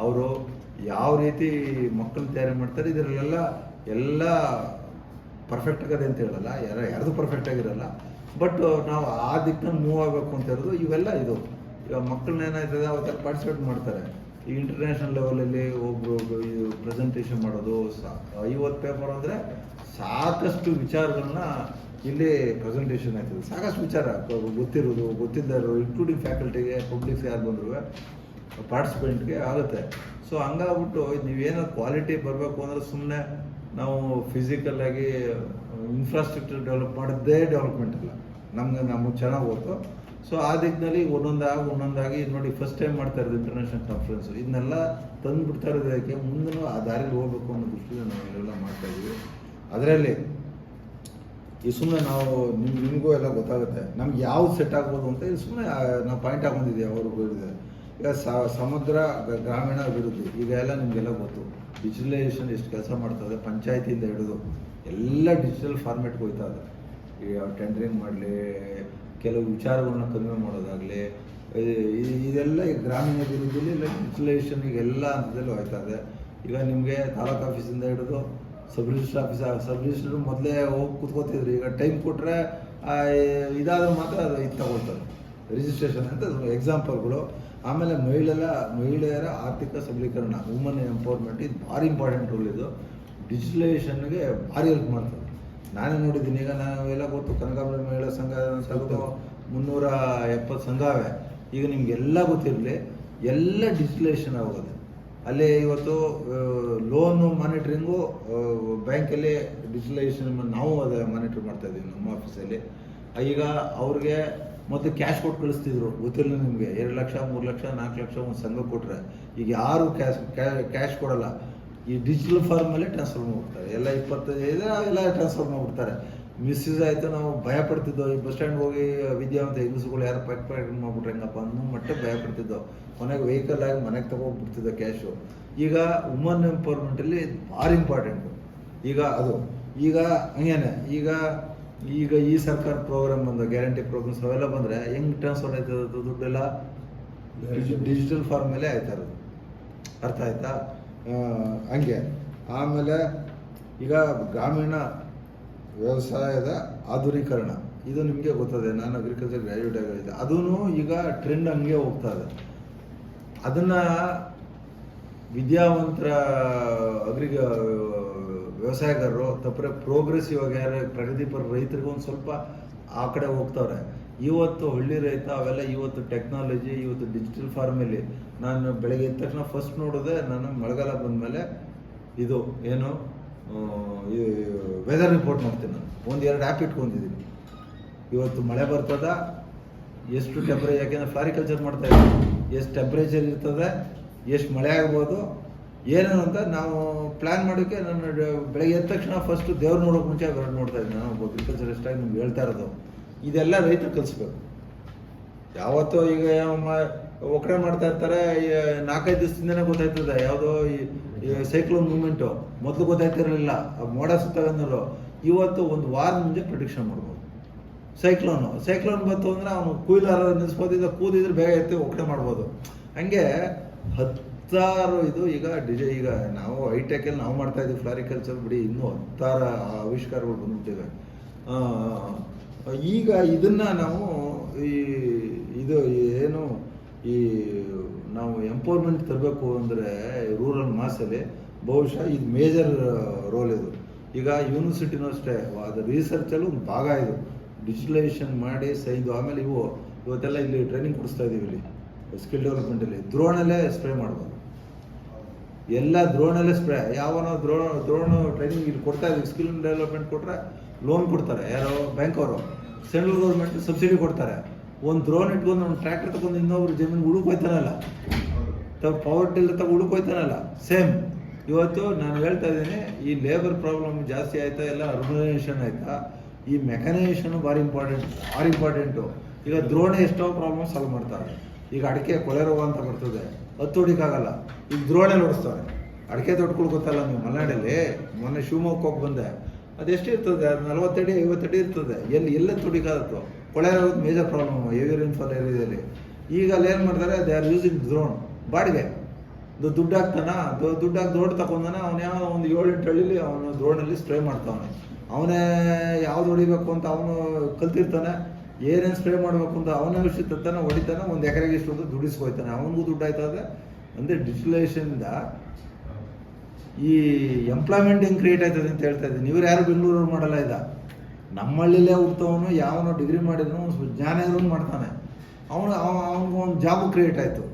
ಅವರು ಯಾವ ರೀತಿ ಮಕ್ಕಳು ತಯಾರಿ ಮಾಡ್ತಾರೆ, ಇದರಲ್ಲೆಲ್ಲ ಎಲ್ಲ ಪರ್ಫೆಕ್ಟ್ ಆಗದೆ ಅಂತ ಹೇಳಲ್ಲ. ಯಾರ ಯಾರ್ದು ಪರ್ಫೆಕ್ಟ್ ಆಗಿರಲ್ಲ. ಬಟ್ ನಾವು ಆ ದಿಕ್ಕನ್ನು ಮೂವ್ ಆಗಬೇಕು ಅಂತ ಇರೋದು ಇವೆಲ್ಲ ಇದು. ಈಗ ಮಕ್ಕಳನ್ನ ಏನಾಯ್ತದೆ, ಅವತ್ತೆಲ್ಲ ಪಾರ್ಟಿಸಿಪೇಟ್ ಮಾಡ್ತಾರೆ. ಈ ಇಂಟರ್ನ್ಯಾಷನಲ್ ಲೆವೆಲಲ್ಲಿ ಒಬ್ಬರು ಪ್ರೆಸೆಂಟೇಷನ್ ಮಾಡೋದು ಐವತ್ತು ಪೇಪರ್ ಅಂದರೆ ಸಾಕಷ್ಟು ವಿಚಾರಗಳನ್ನ ಇಲ್ಲಿ ಪ್ರೆಸೆಂಟೇಷನ್ ಆಯ್ತದೆ. ಸಾಕಷ್ಟು ವಿಚಾರ ಗೊತ್ತಿರೋದು ಗೊತ್ತಿದ್ದಾರೋ ಇನ್ಕ್ಲೂಡಿಂಗ್ ಫ್ಯಾಕಲ್ಟಿಗೆ ಪಬ್ಲಿಕ್ಸ್ ಯಾರು ಬಂದ್ರು ಪಾರ್ಟಿಸಿಪೆಂಟ್ಗೆ ಆಗುತ್ತೆ. ಸೊ ಹಂಗಾಗ್ಬಿಟ್ಟು ನೀವೇನೋ ಕ್ವಾಲಿಟಿ ಬರಬೇಕು ಅಂದ್ರೆ ಸುಮ್ಮನೆ ನಾವು ಫಿಸಿಕಲ್ ಆಗಿ ಇನ್ಫ್ರಾಸ್ಟ್ರಕ್ಚರ್ ಡೆವಲಪ್ ಮಾಡಿದ್ದೇ ಡೆವಲಪ್ಮೆಂಟ್ ಇಲ್ಲ. ನಮ್ಗೆ ನಮಗೆ ಚೆನ್ನಾಗಿ ಹೋಯ್ತು. ಸೊ ಆ ದಿಕ್ಕಿನಲ್ಲಿ ಒಂದೊಂದಾಗಿ ಒಂದೊಂದಾಗಿ ಇದು ನೋಡಿ ಫಸ್ಟ್ ಟೈಮ್ ಮಾಡ್ತಾ ಇರೋದು ಇಂಟರ್ನ್ಯಾಷನಲ್ ಕಾನ್ಫರೆನ್ಸ್ ಇದನ್ನೆಲ್ಲ ತಂದು ಬಿಡ್ತಾ ಇರೋದಕ್ಕೆ ಮುಂದೂ ಆ ದಾರಿಲಿ ಹೋಗ್ಬೇಕು ಅನ್ನೋ ದೃಷ್ಟಿಯಿಂದ ನಾವು ಇಲ್ಲೆಲ್ಲ ಮಾಡ್ತಾ ಇದೀವಿ ಅದರಲ್ಲಿ ಈ ಸುಮ್ಮನೆ ನಾವು ನಿಮ್, ನಿಮಗೂ ಎಲ್ಲ ಗೊತ್ತಾಗುತ್ತೆ. ನಮ್ಗೆ ಯಾವ್ದು ಸೆಟ್ ಆಗ್ಬೋದು ಅಂತ ಇದು ಸುಮ್ಮನೆ ನಾವು ಪಾಯಿಂಟ್ ಆಗಿ ಬಂದಿದ್ದೀವಿ ಹೇಳಿದೆ ಈಗ ಸಮುದ್ರ ಗ್ರಾಮೀಣ ಅಭಿವೃದ್ಧಿ ಈಗ ಎಲ್ಲ ನಿಮಗೆಲ್ಲ ಗೊತ್ತು. ಡಿಜಿಟಲೈಸೇಷನ್ ಎಷ್ಟು ಕೆಲಸ ಮಾಡ್ತದೆ, ಪಂಚಾಯತಿಯಿಂದ ಹಿಡಿದು ಎಲ್ಲ ಡಿಜಿಟಲ್ ಫಾರ್ಮೆಟ್ಗೆ ಹೋಯ್ತಾ ಇದೆ. ಈಗ ಟೆಂಡ್ರಿಂಗ್ ಮಾಡಲಿ, ಕೆಲವು ವಿಚಾರಗಳನ್ನ ಕಡಿಮೆ ಮಾಡೋದಾಗಲಿ ಇದೆಲ್ಲ ಈಗ ಗ್ರಾಮೀಣ ಅಭಿವೃದ್ಧಿಯಲ್ಲಿ ಎಲ್ಲ ಡಿಜಿಟಲೈಸೇಷನ್ ಈಗ ಎಲ್ಲ ಹಂತದಲ್ಲೂ ಹೋಯ್ತಾ ಇದೆ. ಈಗ ನಿಮಗೆ ತಾಲೂಕು ಆಫೀಸಿಂದ ಹಿಡಿದು sub register office sub register ಮೊದಲೇ ಹೋಗಿ ಕೂತ್ಕೋತಿದ್ರು. ಈಗ ಟೈಮ್ ಕೊಟ್ಟರೆ ಇದಾದ್ರೆ ಮಾತ್ರ ಅದು ಇದು ತಗೊಳ್ತಾರೆ ರಿಜಿಸ್ಟ್ರೇಷನ್ ಅಂತ ಎಕ್ಸಾಂಪಲ್ಗಳು ಆಮೇಲೆ ಮಹಿಳೆಯರ ಮಹಿಳೆಯರ ಆರ್ಥಿಕ ಸಬಲೀಕರಣ ವುಮನ್ ಎಂಪವರ್ಮೆಂಟ್ ಇದು ಭಾರಿ ಇಂಪಾರ್ಟೆಂಟ್ ರೋಲ್ ಇದು. ಡಿಜಿಟಲೈಸೇಷನ್ಗೆ ಭಾರಿ ಹೆಲ್ಪ್ ಮಾಡ್ತದೆ. ನಾನೇ ನೋಡಿದ್ದೀನಿ, ಈಗ ನಾವು ಎಲ್ಲ ಗೊತ್ತು, ಕನಕಾಂಬರ ಮಹಿಳಾ ಸಂಘ ಅಂತ ಮುನ್ನೂರ ಎಪ್ಪತ್ತು ಸಂಘವೇ ಈಗ ನಿಮಗೆಲ್ಲ ಗೊತ್ತಿರಲಿ, ಎಲ್ಲ ಡಿಜಿಟಲೈಸೇಷನ್ ಆಗೋದು. ಅಲ್ಲಿ ಇವತ್ತು ಲೋನು ಮಾನಿಟ್ರಿಂಗು ಬ್ಯಾಂಕಲ್ಲಿ ಡಿಜಿಟಲೈಸೇಷನ್ ನಾವು ಅದೇ ಮಾನಿಟ್ರ್ ಮಾಡ್ತಾ ಇದ್ದೀವಿ ನಮ್ಮ ಆಫೀಸಲ್ಲಿ ಈಗ ಅವ್ರಿಗೆ ಮೊದಲು ಕ್ಯಾಶ್ ಕೊಟ್ಟು ಕಳಿಸ್ತಿದ್ರು. ಗೊತ್ತಿಲ್ಲ ನಿಮಗೆ. ಎರಡು ಲಕ್ಷ, ಮೂರು ಲಕ್ಷ, ನಾಲ್ಕು ಲಕ್ಷ ಒಂದು ಸಂಘ ಕೊಟ್ಟರೆ ಈಗ ಯಾರು ಕ್ಯಾಶ್ ಕ್ಯಾಶ್ ಕೊಡಲ್ಲ. ಈ ಡಿಜಿಟಲ್ ಫಾರ್ಮಲ್ಲೇ ಟ್ರಾನ್ಸ್ಫರ್ ಮಾಡ್ಬಿಡ್ತಾರೆ. ಎಲ್ಲ ಇಪ್ಪತ್ತೈದು, ಎಲ್ಲ ಟ್ರಾನ್ಸ್ಫರ್ ಮಾಡ್ಬಿಡ್ತಾರೆ. ಮಿಸ್ಯೂಸ್ ಆಯಿತು, ನಾವು ಭಯ ಪಡ್ತಿದ್ದೋ, ಈ ಬಸ್ ಸ್ಟ್ಯಾಂಡ್ ಹೋಗಿ ವಿದ್ಯಾವಂತ ಹೆಂಗಸುಗಳು ಯಾರು ಪ್ಯಾಕ್ ಪ್ಯಾಕ್ ಮಾಡ್ಬಿಟ್ರೆ ಹೆಂಗಪ್ಪ ಅನ್ನೋ ಮಟ್ಟ ಭಯ ಪಡ್ತಿದ್ದೋ ಕೊನೆಗೆ ವೆಹಿಕಲ್ ಆಗಿ ಮನೆಗೆ ತಗೋಗ್ಬಿಡ್ತಿದ್ದೋ ಕ್ಯಾಶು ಈಗ ವುಮನ್ ಎಂಪವರ್ಮೆಂಟಲ್ಲಿ ಭಾರಿ ಇಂಪಾರ್ಟೆಂಟು ಈಗ ಅದು. ಈಗ ಹಂಗೇನೆ, ಈಗ ಈಗ ಈ ಸರ್ಕಾರ ಪ್ರೋಗ್ರಾಮ್ ಬಂದ ಗ್ಯಾರಂಟಿ ಪ್ರೋಗ್ರಾಮ್ಸ್ ಅವೆಲ್ಲ ಬಂದರೆ ಹೆಂಗ್ ಟ್ರಾನ್ಸ್ಫರ್ ಆಯ್ತದ ದುಡ್ಡೆಲ್ಲ? ಡಿಜಿಟಲ್ ಫಾರ್ಮ್ ಮೇಲೆ ಆಯ್ತಾ ಇರೋದು? ಅರ್ಥ ಆಯ್ತಾ? ಹಂಗೆ. ಆಮೇಲೆ ಈಗ ಗ್ರಾಮೀಣ ವ್ಯವಸಾಯದ ಆಧುನೀಕರಣ ಇದು ನಿಮಗೆ ಗೊತ್ತದೆ ನಾನು ಅಗ್ರಿಕಲ್ಚರ್ ಗ್ರ್ಯಾಜುಯೇಟ್ ಆಗಿದ್ದೆ. ಅದೂ ಈಗ ಟ್ರೆಂಡ್ ಹಂಗೆ ಹೋಗ್ತಾ ಇದೆ. ಅದನ್ನು ವಿದ್ಯಾವಂತರ ಅಗ್ರಿ ವ್ಯವಸಾಯಗಾರರು ತಪ್ಪರೆ ಪ್ರೋಗ್ರೆಸಿವ್ ಆಗಿ ಯಾರು ಪ್ರಗತಿಪರ ರೈತರಿಗೂ ಒಂದು ಸ್ವಲ್ಪ ಆ ಕಡೆ ಹೋಗ್ತವ್ರೆ. ಇವತ್ತು ಹಳ್ಳಿ ರೈತ, ಅವೆಲ್ಲ ಇವತ್ತು ಟೆಕ್ನಾಲಜಿ ಇವತ್ತು ಡಿಜಿಟಲ್ ಫಾರ್ಮಲ್ಲಿ ನಾನು ಬೆಳಗ್ಗೆ ಎದ್ದ ತಕ್ಷಣ ಫಸ್ಟ್ ನೋಡೋದೆ ನಾನು ಮಳೆಗಾಲ ಬಂದಮೇಲೆ ಇದು ಏನು ವೆದರ್ ರಿಪೋರ್ಟ್ ನೋಡ್ತೀನಿ ನಾನು. ಒಂದು ಎರಡು ಆ್ಯಪ್ ಇಟ್ಕೊಂಡಿದ್ದೀನಿ. ಇವತ್ತು ಮಳೆ ಬರ್ತದ, ಎಷ್ಟು ಟೆಂಪ್ರೇಚರ್ ಯಾಕೆಂದ್ರೆ ಫ್ಲಾರಿಕಲ್ಚರ್ ಮಾಡ್ತಾ ಇದ್ದೀನಿ ಎಷ್ಟು ಟೆಂಪ್ರೇಚರ್ ಇರ್ತದೆ, ಎಷ್ಟು ಮಳೆ ಆಗ್ಬೋದು ಏನೇನು ಅಂತ ನಾವು ಪ್ಲ್ಯಾನ್ ಮಾಡೋಕ್ಕೆ ನಾನು ಬೆಳಗ್ಗೆ ಎದ್ದ ತಕ್ಷಣ ಫಸ್ಟ್ ದೇವ್ರು ನೋಡೋಕೆ ಮುಂಚೆ ಅವೆರಡು ನೋಡ್ತಾ ಇದ್ದೀನಿ ನಾನು ಒಬ್ಬ ಅಗ್ರಿಕಲ್ಚರ್ ಎಷ್ಟಾಗಿ ನಿಮ್ಗೆ ಹೇಳ್ತಾ ಇರೋದು. ಇದೆಲ್ಲ ರೈತರು ಕಲಿಸ್ಬೇಕು. ಯಾವತ್ತೋ ಈಗ ಒಕ್ಕಡೆ ಮಾಡ್ತಾ ಇರ್ತಾರೆ ನಾಲ್ಕೈದು ದಿವಸದಿಂದನೇ ಗೊತ್ತಾಯ್ತದೆ. ಯಾವುದೋ ಈ ಸೈಕ್ಲೋನ್ ಮೂಮೆಂಟು ಮೊದಲು ಗೊತ್ತಾಯ್ತಿರಲಿಲ್ಲ. ಮೋಡ ಸುತ್ತವೆಂದರು ಇವತ್ತು ಒಂದು ವಾರ ಮುಂಚೆ ಪ್ರಿಡಿಕ್ಷನ್ ಮಾಡ್ಬೋದು. ಸೈಕ್ಲೋನು ಸೈಕ್ಲೋನ್ ಬಂತು ಅಂದ್ರೆ ಅವನು ಕುಯ್ಲಾರ ನಿಲ್ಸ್ಬೋದಿದ್ದ ಕೂದಿದ್ರೆ ಬೇಗ ಎತ್ತಿ ಒಕ್ಕಣೆ ಮಾಡ್ಬೋದು. ಹಂಗೆ ಹತ್ತಾರು ಇದು ಈಗ ಡಿಜೆ ಈಗ ನಾವು ಹೈಟೆಕಲ್ಲಿ ನಾವು ಮಾಡ್ತಾ ಇದ್ದೀವಿ ಫ್ಲಾರಿಕಲ್ಚರ್ ಬಿಡಿ, ಇನ್ನೂ ಹತ್ತಾರು ಆವಿಷ್ಕಾರಗಳು ಬಂದ್ಬಿಟ್ಟಿವೆ. ಈಗ ಇದನ್ನ ನಾವು ಈ ಇದು ಏನು ಈ ನಾವು ಎಂಪವರ್ಮೆಂಟ್ ತರಬೇಕು ಅಂದರೆ ರೂರಲ್ ಮಾಸಲ್ಲಿ ಬಹುಶಃ ಇದು ಮೇಜರ್ ರೋಲ್ ಇದು. ಈಗ ಯೂನಿವರ್ಸಿಟಿನೂ ಅಷ್ಟೇ, ಅದು ರಿಸರ್ಚಲ್ಲೂ ಒಂದು ಭಾಗ ಇದು. ಡಿಜಿಟಲೈಸೇಷನ್ ಮಾಡಿ ಸೈದು ಆಮೇಲೆ ಇವು ಇವತ್ತೆಲ್ಲ ಇಲ್ಲಿ ಟ್ರೈನಿಂಗ್ ಕೊಡಿಸ್ತಾ ಇದ್ದೀವಿ ಇಲ್ಲಿ. ಸ್ಕಿಲ್ ಡೆವಲಪ್ಮೆಂಟಲ್ಲಿ ದ್ರೋಣಲ್ಲೇ ಸ್ಪ್ರೇ ಮಾಡ್ಬೋದು. ಎಲ್ಲ ದ್ರೋಣಲ್ಲೇ ಸ್ಪ್ರೇ ಯಾವನೋ ದ್ರೋಣ ದ್ರೋಣ ಟ್ರೈನಿಂಗ್ ಇಲ್ಲಿ ಕೊಡ್ತಾ ಇದ್ದೀವಿ ಸ್ಕಿಲ್ ಡೆವಲಪ್ಮೆಂಟ್ ಕೊಟ್ಟರೆ ಲೋನ್ ಕೊಡ್ತಾರೆ, ಯಾರೋ ಬ್ಯಾಂಕ್ ಅವರು. ಸೆಂಟ್ರಲ್ ಗೌರ್ಮೆಂಟ್ ಸಬ್ಸಿಡಿ ಕೊಡ್ತಾರೆ. ಒಂದು ದ್ರೋನ್ ಇಟ್ಕೊಂಡು ಒಂದು ಟ್ರ್ಯಾಕ್ಟರ್ ತಗೊಂಡು ಇನ್ನೊಬ್ರು ಜಮೀನು ಹುಡುಕ್ ಹೋಯ್ತಾನಲ್ಲ ತಾವು ಪವರ್ ಟಿಲ್ಲರ್ ತಗೊಂಡು ಹುಡುಕ್ ಹೋಯ್ತಾನಲ್ಲ ಸೇಮ್ ಇವತ್ತು ನಾನು ಹೇಳ್ತಾ ಇದ್ದೀನಿ, ಈ ಲೇಬರ್ ಪ್ರಾಬ್ಲಮ್ ಜಾಸ್ತಿ ಆಯ್ತಾ, ಎಲ್ಲ ಅರ್ಬನೈಸೇಷನ್ ಆಯ್ತಾ, ಈ ಮೆಕನೈಸೇಷನ್ ಭಾರಿ ಇಂಪಾರ್ಟೆಂಟ್ ಭಾರಿ ಇಂಪಾರ್ಟೆಂಟು ಈಗ ದ್ರೋಣೆ ಎಷ್ಟೋ ಪ್ರಾಬ್ಲಮ್ ಸಾಲ್ವ್ ಮಾಡ್ತಾರೆ. ಈಗ ಅಡಿಕೆ ಕೊಳೆ ರೋಗ ಅಂತ ಬರ್ತದೆ. ಹತ್ತು ಹೊಡಿಕಾಗಲ್ಲ ಈಗ ದ್ರೋಣೆ ನೋಡಿಸ್ತಾರೆ ಅಡಿಕೆ ತೊಟ್ಕೊಳ್ ಗೊತ್ತಲ್ಲ ನೀವು, ಮಲೆನಾಡಲ್ಲಿ? ಮೊನ್ನೆ ಶಿವಮೊಗ್ಗಕ್ಕೆ ಹೋಗಿ ಬಂದೆ. ಅದೆಷ್ಟು ಇರ್ತದೆ? ಅದು ನಲವತ್ತಡಿ ಐವತ್ತಡಿ ಇರ್ತದೆ. ಎಲ್ಲಿ ಎಲ್ಲ ತುಡಿಕಾದತ್ತು ಕೊಳೆ ಆಗೋದು ಮೇಜರ್ ಪ್ರಾಬ್ಲಮ್ ಹೆವಿ ಫಾರ್ ಏರಿಯಾದಲ್ಲಿ ಈಗ ಅಲ್ಲಿ ಏನು ಮಾಡ್ತಾರೆ? ದೇ ಆರ್ ಯೂಸಿಂಗ್ ದ್ರೋಣ್ ಬಾಡಿಗೆ. ದುಡ್ಡು ಹಾಕ್ತಾನ? ದುಡ್ಡು ಹಾಕಿ ದ್ರೋಡ್ ತಗೊಂಡನ ಅವನು ಒಂದು ಏಳು ಎಂಟು ಹಳ್ಳಿಲಿ ಅವನು ದ್ರೋಣಲ್ಲಿ ಸ್ಪ್ರೇ ಮಾಡ್ತಾವನೆ. ಅವನೇ ಯಾವ್ದು ಹೊಡಿಬೇಕು ಅಂತ ಅವನು ಕಲ್ತಿರ್ತಾನೆ. ಏನೇನು ಸ್ಪ್ರೇ ಮಾಡಬೇಕು ಅಂತ ಅವನ ತತ್ತಾನೆ ಹೊಡಿತಾನೆ, ಒಂದು ಎಕರೆಗೆ ಇಷ್ಟು ಅಂತ ದುಡಿಸ್ಕೊಯ್ತಾನೆ ಅವನಿಗೂ ದುಡ್ಡು ಆಯ್ತದೆ ಅಂದರೆ ಡಿಜಿಟಲೈಸೇಷನಿಂದ ಈ ಎಂಪ್ಲಾಯ್ಮೆಂಟ್ ಹೆಂಗೆ ಕ್ರಿಯೇಟ್ ಆಯ್ತದೆ ಅಂತ ಹೇಳ್ತಾ ಇದ್ದೀನಿ. ಇವ್ರು ಯಾರು ಬೆಂಗಳೂರವ್ರು ಮಾಡಲ್ಲ ಇದ. ನಮ್ಮ ಹಳ್ಳಿಲೇ ಹುಡ್ತವನು ಯಾವನೋ ಡಿಗ್ರಿ ಮಾಡಿದ್ರು ಜ್ಞಾನ ಇರೋನು ಮಾಡ್ತಾನೆ. ಅವನು ಅವನಿಗೆ ಒಂದು ಜಾಬ್ ಕ್ರಿಯೇಟ್ ಆಯಿತು.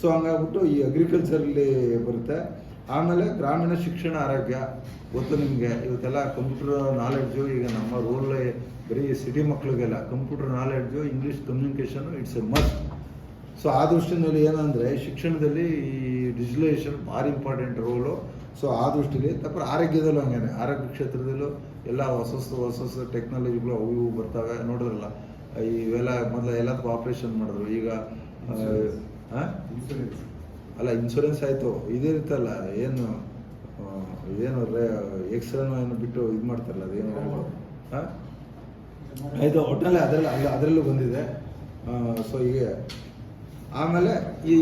ಸೊ ಹಂಗಾಗ್ಬಿಟ್ಟು ಈ ಅಗ್ರಿಕಲ್ಚರಲ್ಲಿ ಬರುತ್ತೆ. ಆಮೇಲೆ ಗ್ರಾಮೀಣ ಶಿಕ್ಷಣ ಆರೋಗ್ಯ ಗೊತ್ತು ನಿಮಗೆ. ಇವತ್ತೆಲ್ಲ ಕಂಪ್ಯೂಟರ್ ನಾಲೆಡ್ಜು ಈಗ ನಮ್ಮ ರೂರಲ್ ಬರೀ ಸಿಟಿ ಮಕ್ಕಳಿಗೆಲ್ಲ computer knowledge English communication it's a must so ಆ ದೃಷ್ಟಿನಲ್ಲಿ ಏನಂದರೆ ಶಿಕ್ಷಣದಲ್ಲಿ ಈ ಡಿಜಿಟಲೈಸೇಷನ್ ಭಾರಿ ಇಂಪಾರ್ಟೆಂಟ್ ರೋಲು ಸೊ ಆ ದೃಷ್ಟಿಲಿ ತಪ್ಪು ಆರೋಗ್ಯದಲ್ಲೂ ಹಂಗೇನೆ. ಆರೋಗ್ಯ ಕ್ಷೇತ್ರದಲ್ಲೂ ಎಲ್ಲ ಹೊಸ ಹೊಸ ಹೊಸ ಹೊಸ ಟೆಕ್ನಾಲಜಿಗಳು ಅವು ಇವು ಬರ್ತವೆ. ನೋಡಿದ್ರಲ್ಲ ಇವೆಲ್ಲ ಮೊದಲು ಎಲ್ಲದಕ್ಕೂ ಆಪ್ರೇಷನ್ ಮಾಡಿದ್ರು. ಈಗ? ಅಲ್ಲ ಇನ್ಶೂರೆನ್ಸ್ ಆಯಿತು. ಇರುತ್ತಲ್ಲ ಏನು ಏನು ರೇ ಎಕ್ಸ್ರೇನೋ ಏನು ಬಿಟ್ಟು ಇದು ಮಾಡ್ತಾರಲ್ಲ ಅದೇನು ಹಾಂ ಆಯಿತು ಒಟ್ಟಿನಲ್ಲಿ ಅದರಲ್ಲಿ ಅಲ್ಲಿ ಅದರಲ್ಲೂ ಬಂದಿದೆ. ಸೊ ಹೀಗೆ. ಆಮೇಲೆ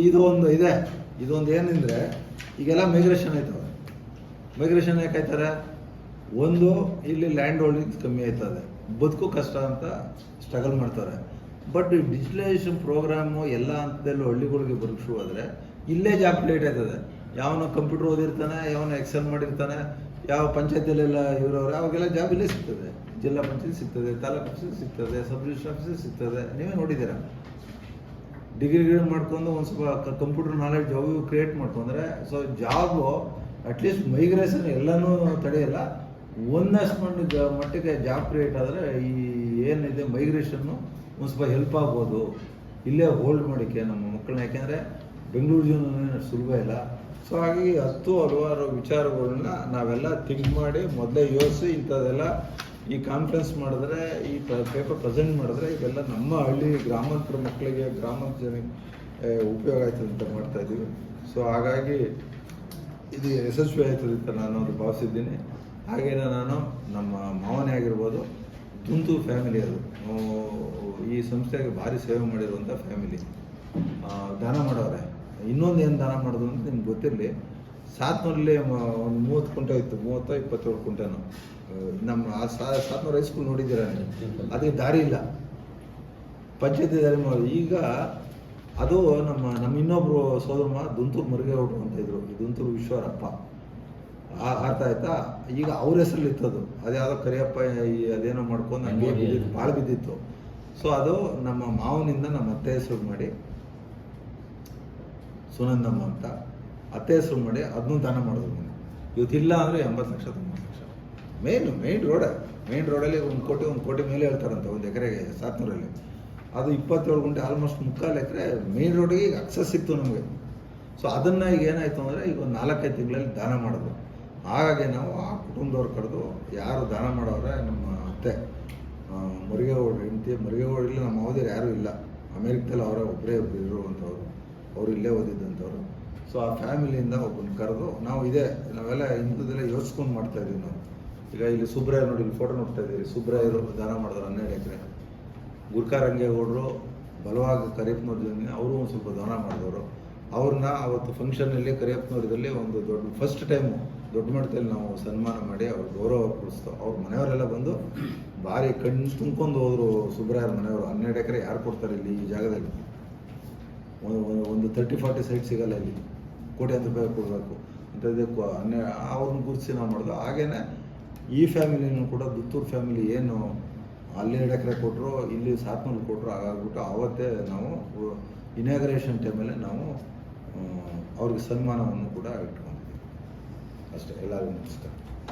ಇದು ಒಂದು ಇದೆ. ಇದೊಂದು ಏನಂದರೆ, ಈಗೆಲ್ಲ ಮೈಗ್ರೇಷನ್ ಆಯ್ತವೆ. ಮೈಗ್ರೇಷನ್ ಯಾಕೆ ಆಯ್ತಾರೆ? ಒಂದು, ಇಲ್ಲಿ ಲ್ಯಾಂಡ್ ಹೋಲ್ಡಿಂಗ್ಸ್ ಕಮ್ಮಿ ಆಯ್ತದೆ. ಬದುಕು ಕಷ್ಟ ಅಂತ ಸ್ಟ್ರಗಲ್ ಮಾಡ್ತಾರೆ. ಬಟ್ ಡಿಜಿಟಲೈಸೇಷನ್ ಪ್ರೋಗ್ರಾಮು ಎಲ್ಲ ಹಂತದಲ್ಲೂ ಹಳ್ಳಿಗಳಿಗೆ ಬರೋಕ್ಕೆ ಶುರು ಆದರೆ ಇಲ್ಲೇ ಜಾಬ್ ಲೇಟ್ ಆಯ್ತದೆ. ಯಾವನ ಕಂಪ್ಯೂಟರ್ ಓದಿರ್ತಾನೆ, ಯಾವನ ಎಕ್ಸೆಲ್ ಮಾಡಿರ್ತಾನೆ, ಯಾವ ಪಂಚಾಯತಿಲೆಲ್ಲ ಇವರವ್ರೆ ಅವಾಗೆಲ್ಲ ಜಾಬ್ ಇಲ್ಲೇ ಸಿಗ್ತದೆ. ಜಿಲ್ಲಾ ಪಂಚಾಯತ್ ಸಿಗ್ತದೆ, ತಾಲೂಕು ಆಫೀಸ್ ಸಿಗ್ತದೆ ಸಬ್ ರಿಜಿಸ್ಟರ್ ಆಫೀಸ್ ಸಿಗ್ತದೆ, ನೀವೇ ನೋಡಿದ್ದೀರಾ? ಡಿಗ್ರಿ ಮಾಡ್ಕೊಂಡು ಒಂದು ಸ್ವಲ್ಪ ಕಂಪ್ಯೂಟರ್ ನಾಲೆಡ್ಜ್ ಅವು ಕ್ರಿಯೇಟ್ ಮಾಡ್ಕೊಂಡ್ರೆ so job at least migration ಎಲ್ಲನೂ ತಡೆಯಲ್ಲ. ಒಂದಷ್ಟು ಮಟ್ಟಿಗೆ ಮಟ್ಟಿಗೆ ಜಾಬ್ ಕ್ರಿಯೇಟ್ ಆದರೆ ಈ ಏನಿದೆ ಮೈಗ್ರೇಷನ್ನು ಒಂದು ಸ್ವಲ್ಪ ಹೆಲ್ಪ್ ಆಗ್ಬೋದು. ಇಲ್ಲೇ ಹೋಲ್ಡ್ ಮಾಡಿಕೆ ನಮ್ಮ ಮಕ್ಕಳನ್ನ, ಯಾಕೆಂದರೆ ಬೆಂಗಳೂರು ಜೀವನ ಸುಲಭ ಇಲ್ಲ. ಸೊ ಹಾಗಾಗಿ ಹತ್ತು ಹಲವಾರು ವಿಚಾರಗಳನ್ನ ನಾವೆಲ್ಲ ಥಿಂಕ್ ಮಾಡಿ ಮೊದಲೇ ಯೋಚಿಸಿ ಇಂಥದ್ದೆಲ್ಲ ಈ ಕಾನ್ಫರೆನ್ಸ್ ಮಾಡಿದ್ರೆ, ಈ ಪೇಪರ್ ಪ್ರೆಸೆಂಟ್ ಮಾಡಿದ್ರೆ, ಇವೆಲ್ಲ ನಮ್ಮ ಹಳ್ಳಿ ಗ್ರಾಮಾಂತರ ಮಕ್ಕಳಿಗೆ ಗ್ರಾಮದ ಜನಕ್ಕೆ ಉಪಯೋಗ ಆಯ್ತದೆ ಅಂತ ಮಾಡ್ತಾ ಇದ್ದೀವಿ ಸೊ ಹಾಗಾಗಿ ಇದು ಯಶಸ್ವಿ ಆಯ್ತದೆ ಅಂತ ನಾನು ಒಂದು ಭಾವಿಸಿದ್ದೀನಿ. ಹಾಗೇನೆ ನಾನು ನಮ್ಮ ಮಾವನೇ ಆಗಿರ್ಬೋದು, ತುಂತು ಫ್ಯಾಮಿಲಿ ಅದು. ಈ ಸಂಸ್ಥೆಗೆ ಭಾರಿ ಸೇವೆ ಮಾಡಿರುವಂಥ ಫ್ಯಾಮಿಲಿ ದಾನ ಮಾಡೋರೆ. ಇನ್ನೊಂದು ಏನು ದಾನ ಮಾಡೋದು ಅಂತ ನಿಮ್ಗೆ ಗೊತ್ತಿರಲಿ. ಸಾತ್ನೂರಲ್ಲಿ ಒಂದು ಮೂವತ್ತು ಕುಂಟೆ ಇತ್ತು ಮೂವತ್ತೋ ಇಪ್ಪತ್ತೇಳು ಕುಂಟೆನೋ. ನಮ್ಮ ಆ ಸಾತ್ನೂರು ಹೈಸ್ಕೂಲ್ ನೋಡಿದ್ದೀರ ಅದಕ್ಕೆ ದಾರಿ ಇಲ್ಲ. ಪಂಚಾಯತಿ ದಾರಿ ಮಾಡಿ. ಈಗ ಅದು ನಮ್ಮ ನಮ್ಮ ಇನ್ನೊಬ್ರು ಸೋದರಮ್ಮ ದುಂತೂರು ಮರುಗೇಗೌಡರು ಅಂತ ಇದ್ರು. ದುಂತೂರು ವಿಶ್ವರಪ್ಪ. ಆ- ಅರ್ಥ ಆಯ್ತಾ? ಈಗ ಅವ್ರ ಹೆಸರಲ್ಲಿ ಇತ್ತದು. ಅದ್ಯಾವುದೋ ಕರಿಯಪ್ಪ ಈ ಅದೇನೋ ಮಾಡ್ಕೊಂಡು ಹಂಗೆ ಬಿದ್ದಿತ್ತು ಭಾಳ ಬಿದ್ದಿತ್ತು. ಸೊ ಅದು ನಮ್ಮ ಮಾವನಿಂದ ನಮ್ಮ ಅತ್ತೆ ಹೆಸರು ಮಾಡಿ ಸುನಂದಮ್ಮ ಅಂತ. ಅತ್ತೆ ಹೆಸರು ಮಾಡಿ ಅದನ್ನೂ ದಾನ ಮಾಡಿದ್ರು ನಾನು ಇವತ್ತಿಲ್ಲ ಅಂದರೆ ಎಂಬತ್ತು ಲಕ್ಷ, ತೊಂಬತ್ತು lakh. Main main road main ರೋಡಲ್ಲಿ ಒಂದು ಕೋಟಿ ಒಂದು ಕೋಟಿ ಮೇಲೆ ಹೇಳ್ತಾರಂತೆ, ಒಂದು ಎಕರೆಗೆ ಸಾತ್ನೂರಲ್ಲಿ. ಅದು ಇಪ್ಪತ್ತೇಳು ಗುಂಟೆ ಆಲ್ಮೋಸ್ಟ್ ಮುಕ್ಕಾಲು ಎಕರೆ ಮೇನ್ ರೋಡಿಗೆ ಈಗ ಅಕ್ಸಸ್ ಸಿಕ್ತು ನಮಗೆ. ಸೊ ಅದನ್ನು ಈಗ ಏನಾಯಿತು ಅಂದರೆ ಈಗ ಒಂದು ನಾಲ್ಕೈದು ತಿಂಗಳಲ್ಲಿ ದಾನ ಮಾಡೋದು. ಹಾಗಾಗಿ ನಾವು ಆ ಕುಟುಂಬದವ್ರು ಕರೆದು ಯಾರು ದಾನ ಮಾಡೋರೆ ನಮ್ಮ ಅತ್ತೆ. ಮುರುಗೇಗೌಡರು ಹೆಂಡತಿ ಮುರುಗೇಗೌಡರಲ್ಲಿ ನಮ್ಮ ಅವಧಿಯರು ಯಾರೂ ಇಲ್ಲ. ಅಮೇರಿಕದಲ್ಲಿ ಅವರೇ ಒಬ್ಬರೇ ಒಬ್ಬರು ಇರುವಂಥವ್ರು. ಅವರು ಇಲ್ಲೇ ಓದಿದ್ದಂಥವ್ರು. ಸೊ ಆ ಫ್ಯಾಮಿಲಿಯಿಂದ ಒಬ್ಬನ ಕರೆದು ನಾವು ಇದೆ, ನಾವೆಲ್ಲ ಇಂಥದ್ದೆಲ್ಲ ಯೋಚಿಸ್ಕೊಂಡು ಮಾಡ್ತಾ ಇದೀವಿ ನಾವು. ಈಗ ಇಲ್ಲಿ ಸುಬ್ರಾಯ ನೋಡಿ, ಇಲ್ಲಿ ಫೋಟೋ ನೋಡ್ತಾ ಇದ್ದೀವಿ ಸುಬ್ರಾಯರು ದಾನ ಮಾಡಿದ್ರು ಹನ್ನೆರಡು ಎಕರೆ. ಗುರ್ಕಾರಂಗೆ ರಂಗೇಗೌಡರು ಬಲವಾಗ ಕರಿಯಪ್ಪನವ್ರ ಜೊತೆ, ಅವರು ಒಂದು ಸ್ವಲ್ಪ ದಾನ ಮಾಡಿದವರು. ಅವ್ರನ್ನ ಅವತ್ತು ಫಂಕ್ಷನಲ್ಲಿ ಕರಿಯಪ್ಪನವ್ರದಲ್ಲಿ ಒಂದು ದೊಡ್ಡ ಫಸ್ಟ್ ಟೈಮು ದೊಡ್ಡ ಮಟ್ಟದಲ್ಲಿ ನಾವು ಸನ್ಮಾನ ಮಾಡಿ ಅವ್ರ ಗೌರವ ಕೊಡಿಸ್ತು. ಅವ್ರ ಮನೆಯವರೆಲ್ಲ ಬಂದು ಭಾರಿ ಕಣ್ಣು ತುಂಬ್ಕೊಂಡು ಹೋದ್ರು ಸುಬ್ರಾಯರ ಮನೆಯವರು. ಹನ್ನೆರಡು ಎಕರೆ ಯಾರು ಕೊಡ್ತಾರೆ ಇಲ್ಲಿ ಈ ಜಾಗದಲ್ಲಿ? ಒಂದು ತರ್ಟಿ ಫಾರ್ಟಿ ಸೈಟ್ ಸಿಗಲ್ಲ ಇಲ್ಲಿ. ಕೋಟ್ಯಾಂತರ ರೂಪಾಯಿ ಕೊಡಬೇಕು. ಅಂಥದ್ದಕ್ಕೆ ಅನ್ಯ ಅವ್ರನ್ನ ಗುರುತಿಸಿ ನಾವು ಮಾಡೋದು ಹಾಗೇನೆ ಈ ಫ್ಯಾಮಿಲಿನೂ ಕೂಡ ದುತ್ತೂರು ಫ್ಯಾಮಿಲಿ ಏನು ಅಲ್ಲಿ ಎರಡು ಎಕರೆ ಕೊಟ್ಟರು, ಇಲ್ಲಿ ಸಾತ್ನೂರು ಕೊಟ್ಟರು, ಹಾಗಾಗ್ಬಿಟ್ಟು ಆವತ್ತೇ ನಾವು ಇನಾಗ್ರೇಷನ್ ಟೈಮಲ್ಲಿ ನಾವು ಅವ್ರಿಗೆ ಸನ್ಮಾನವನ್ನು ಕೂಡ ಇಟ್ಕೊಂಡಿದ್ದೀವಿ. ಅಷ್ಟೇ. ಎಲ್ಲರಿಗೂ ನಮಸ್ಕಾರ.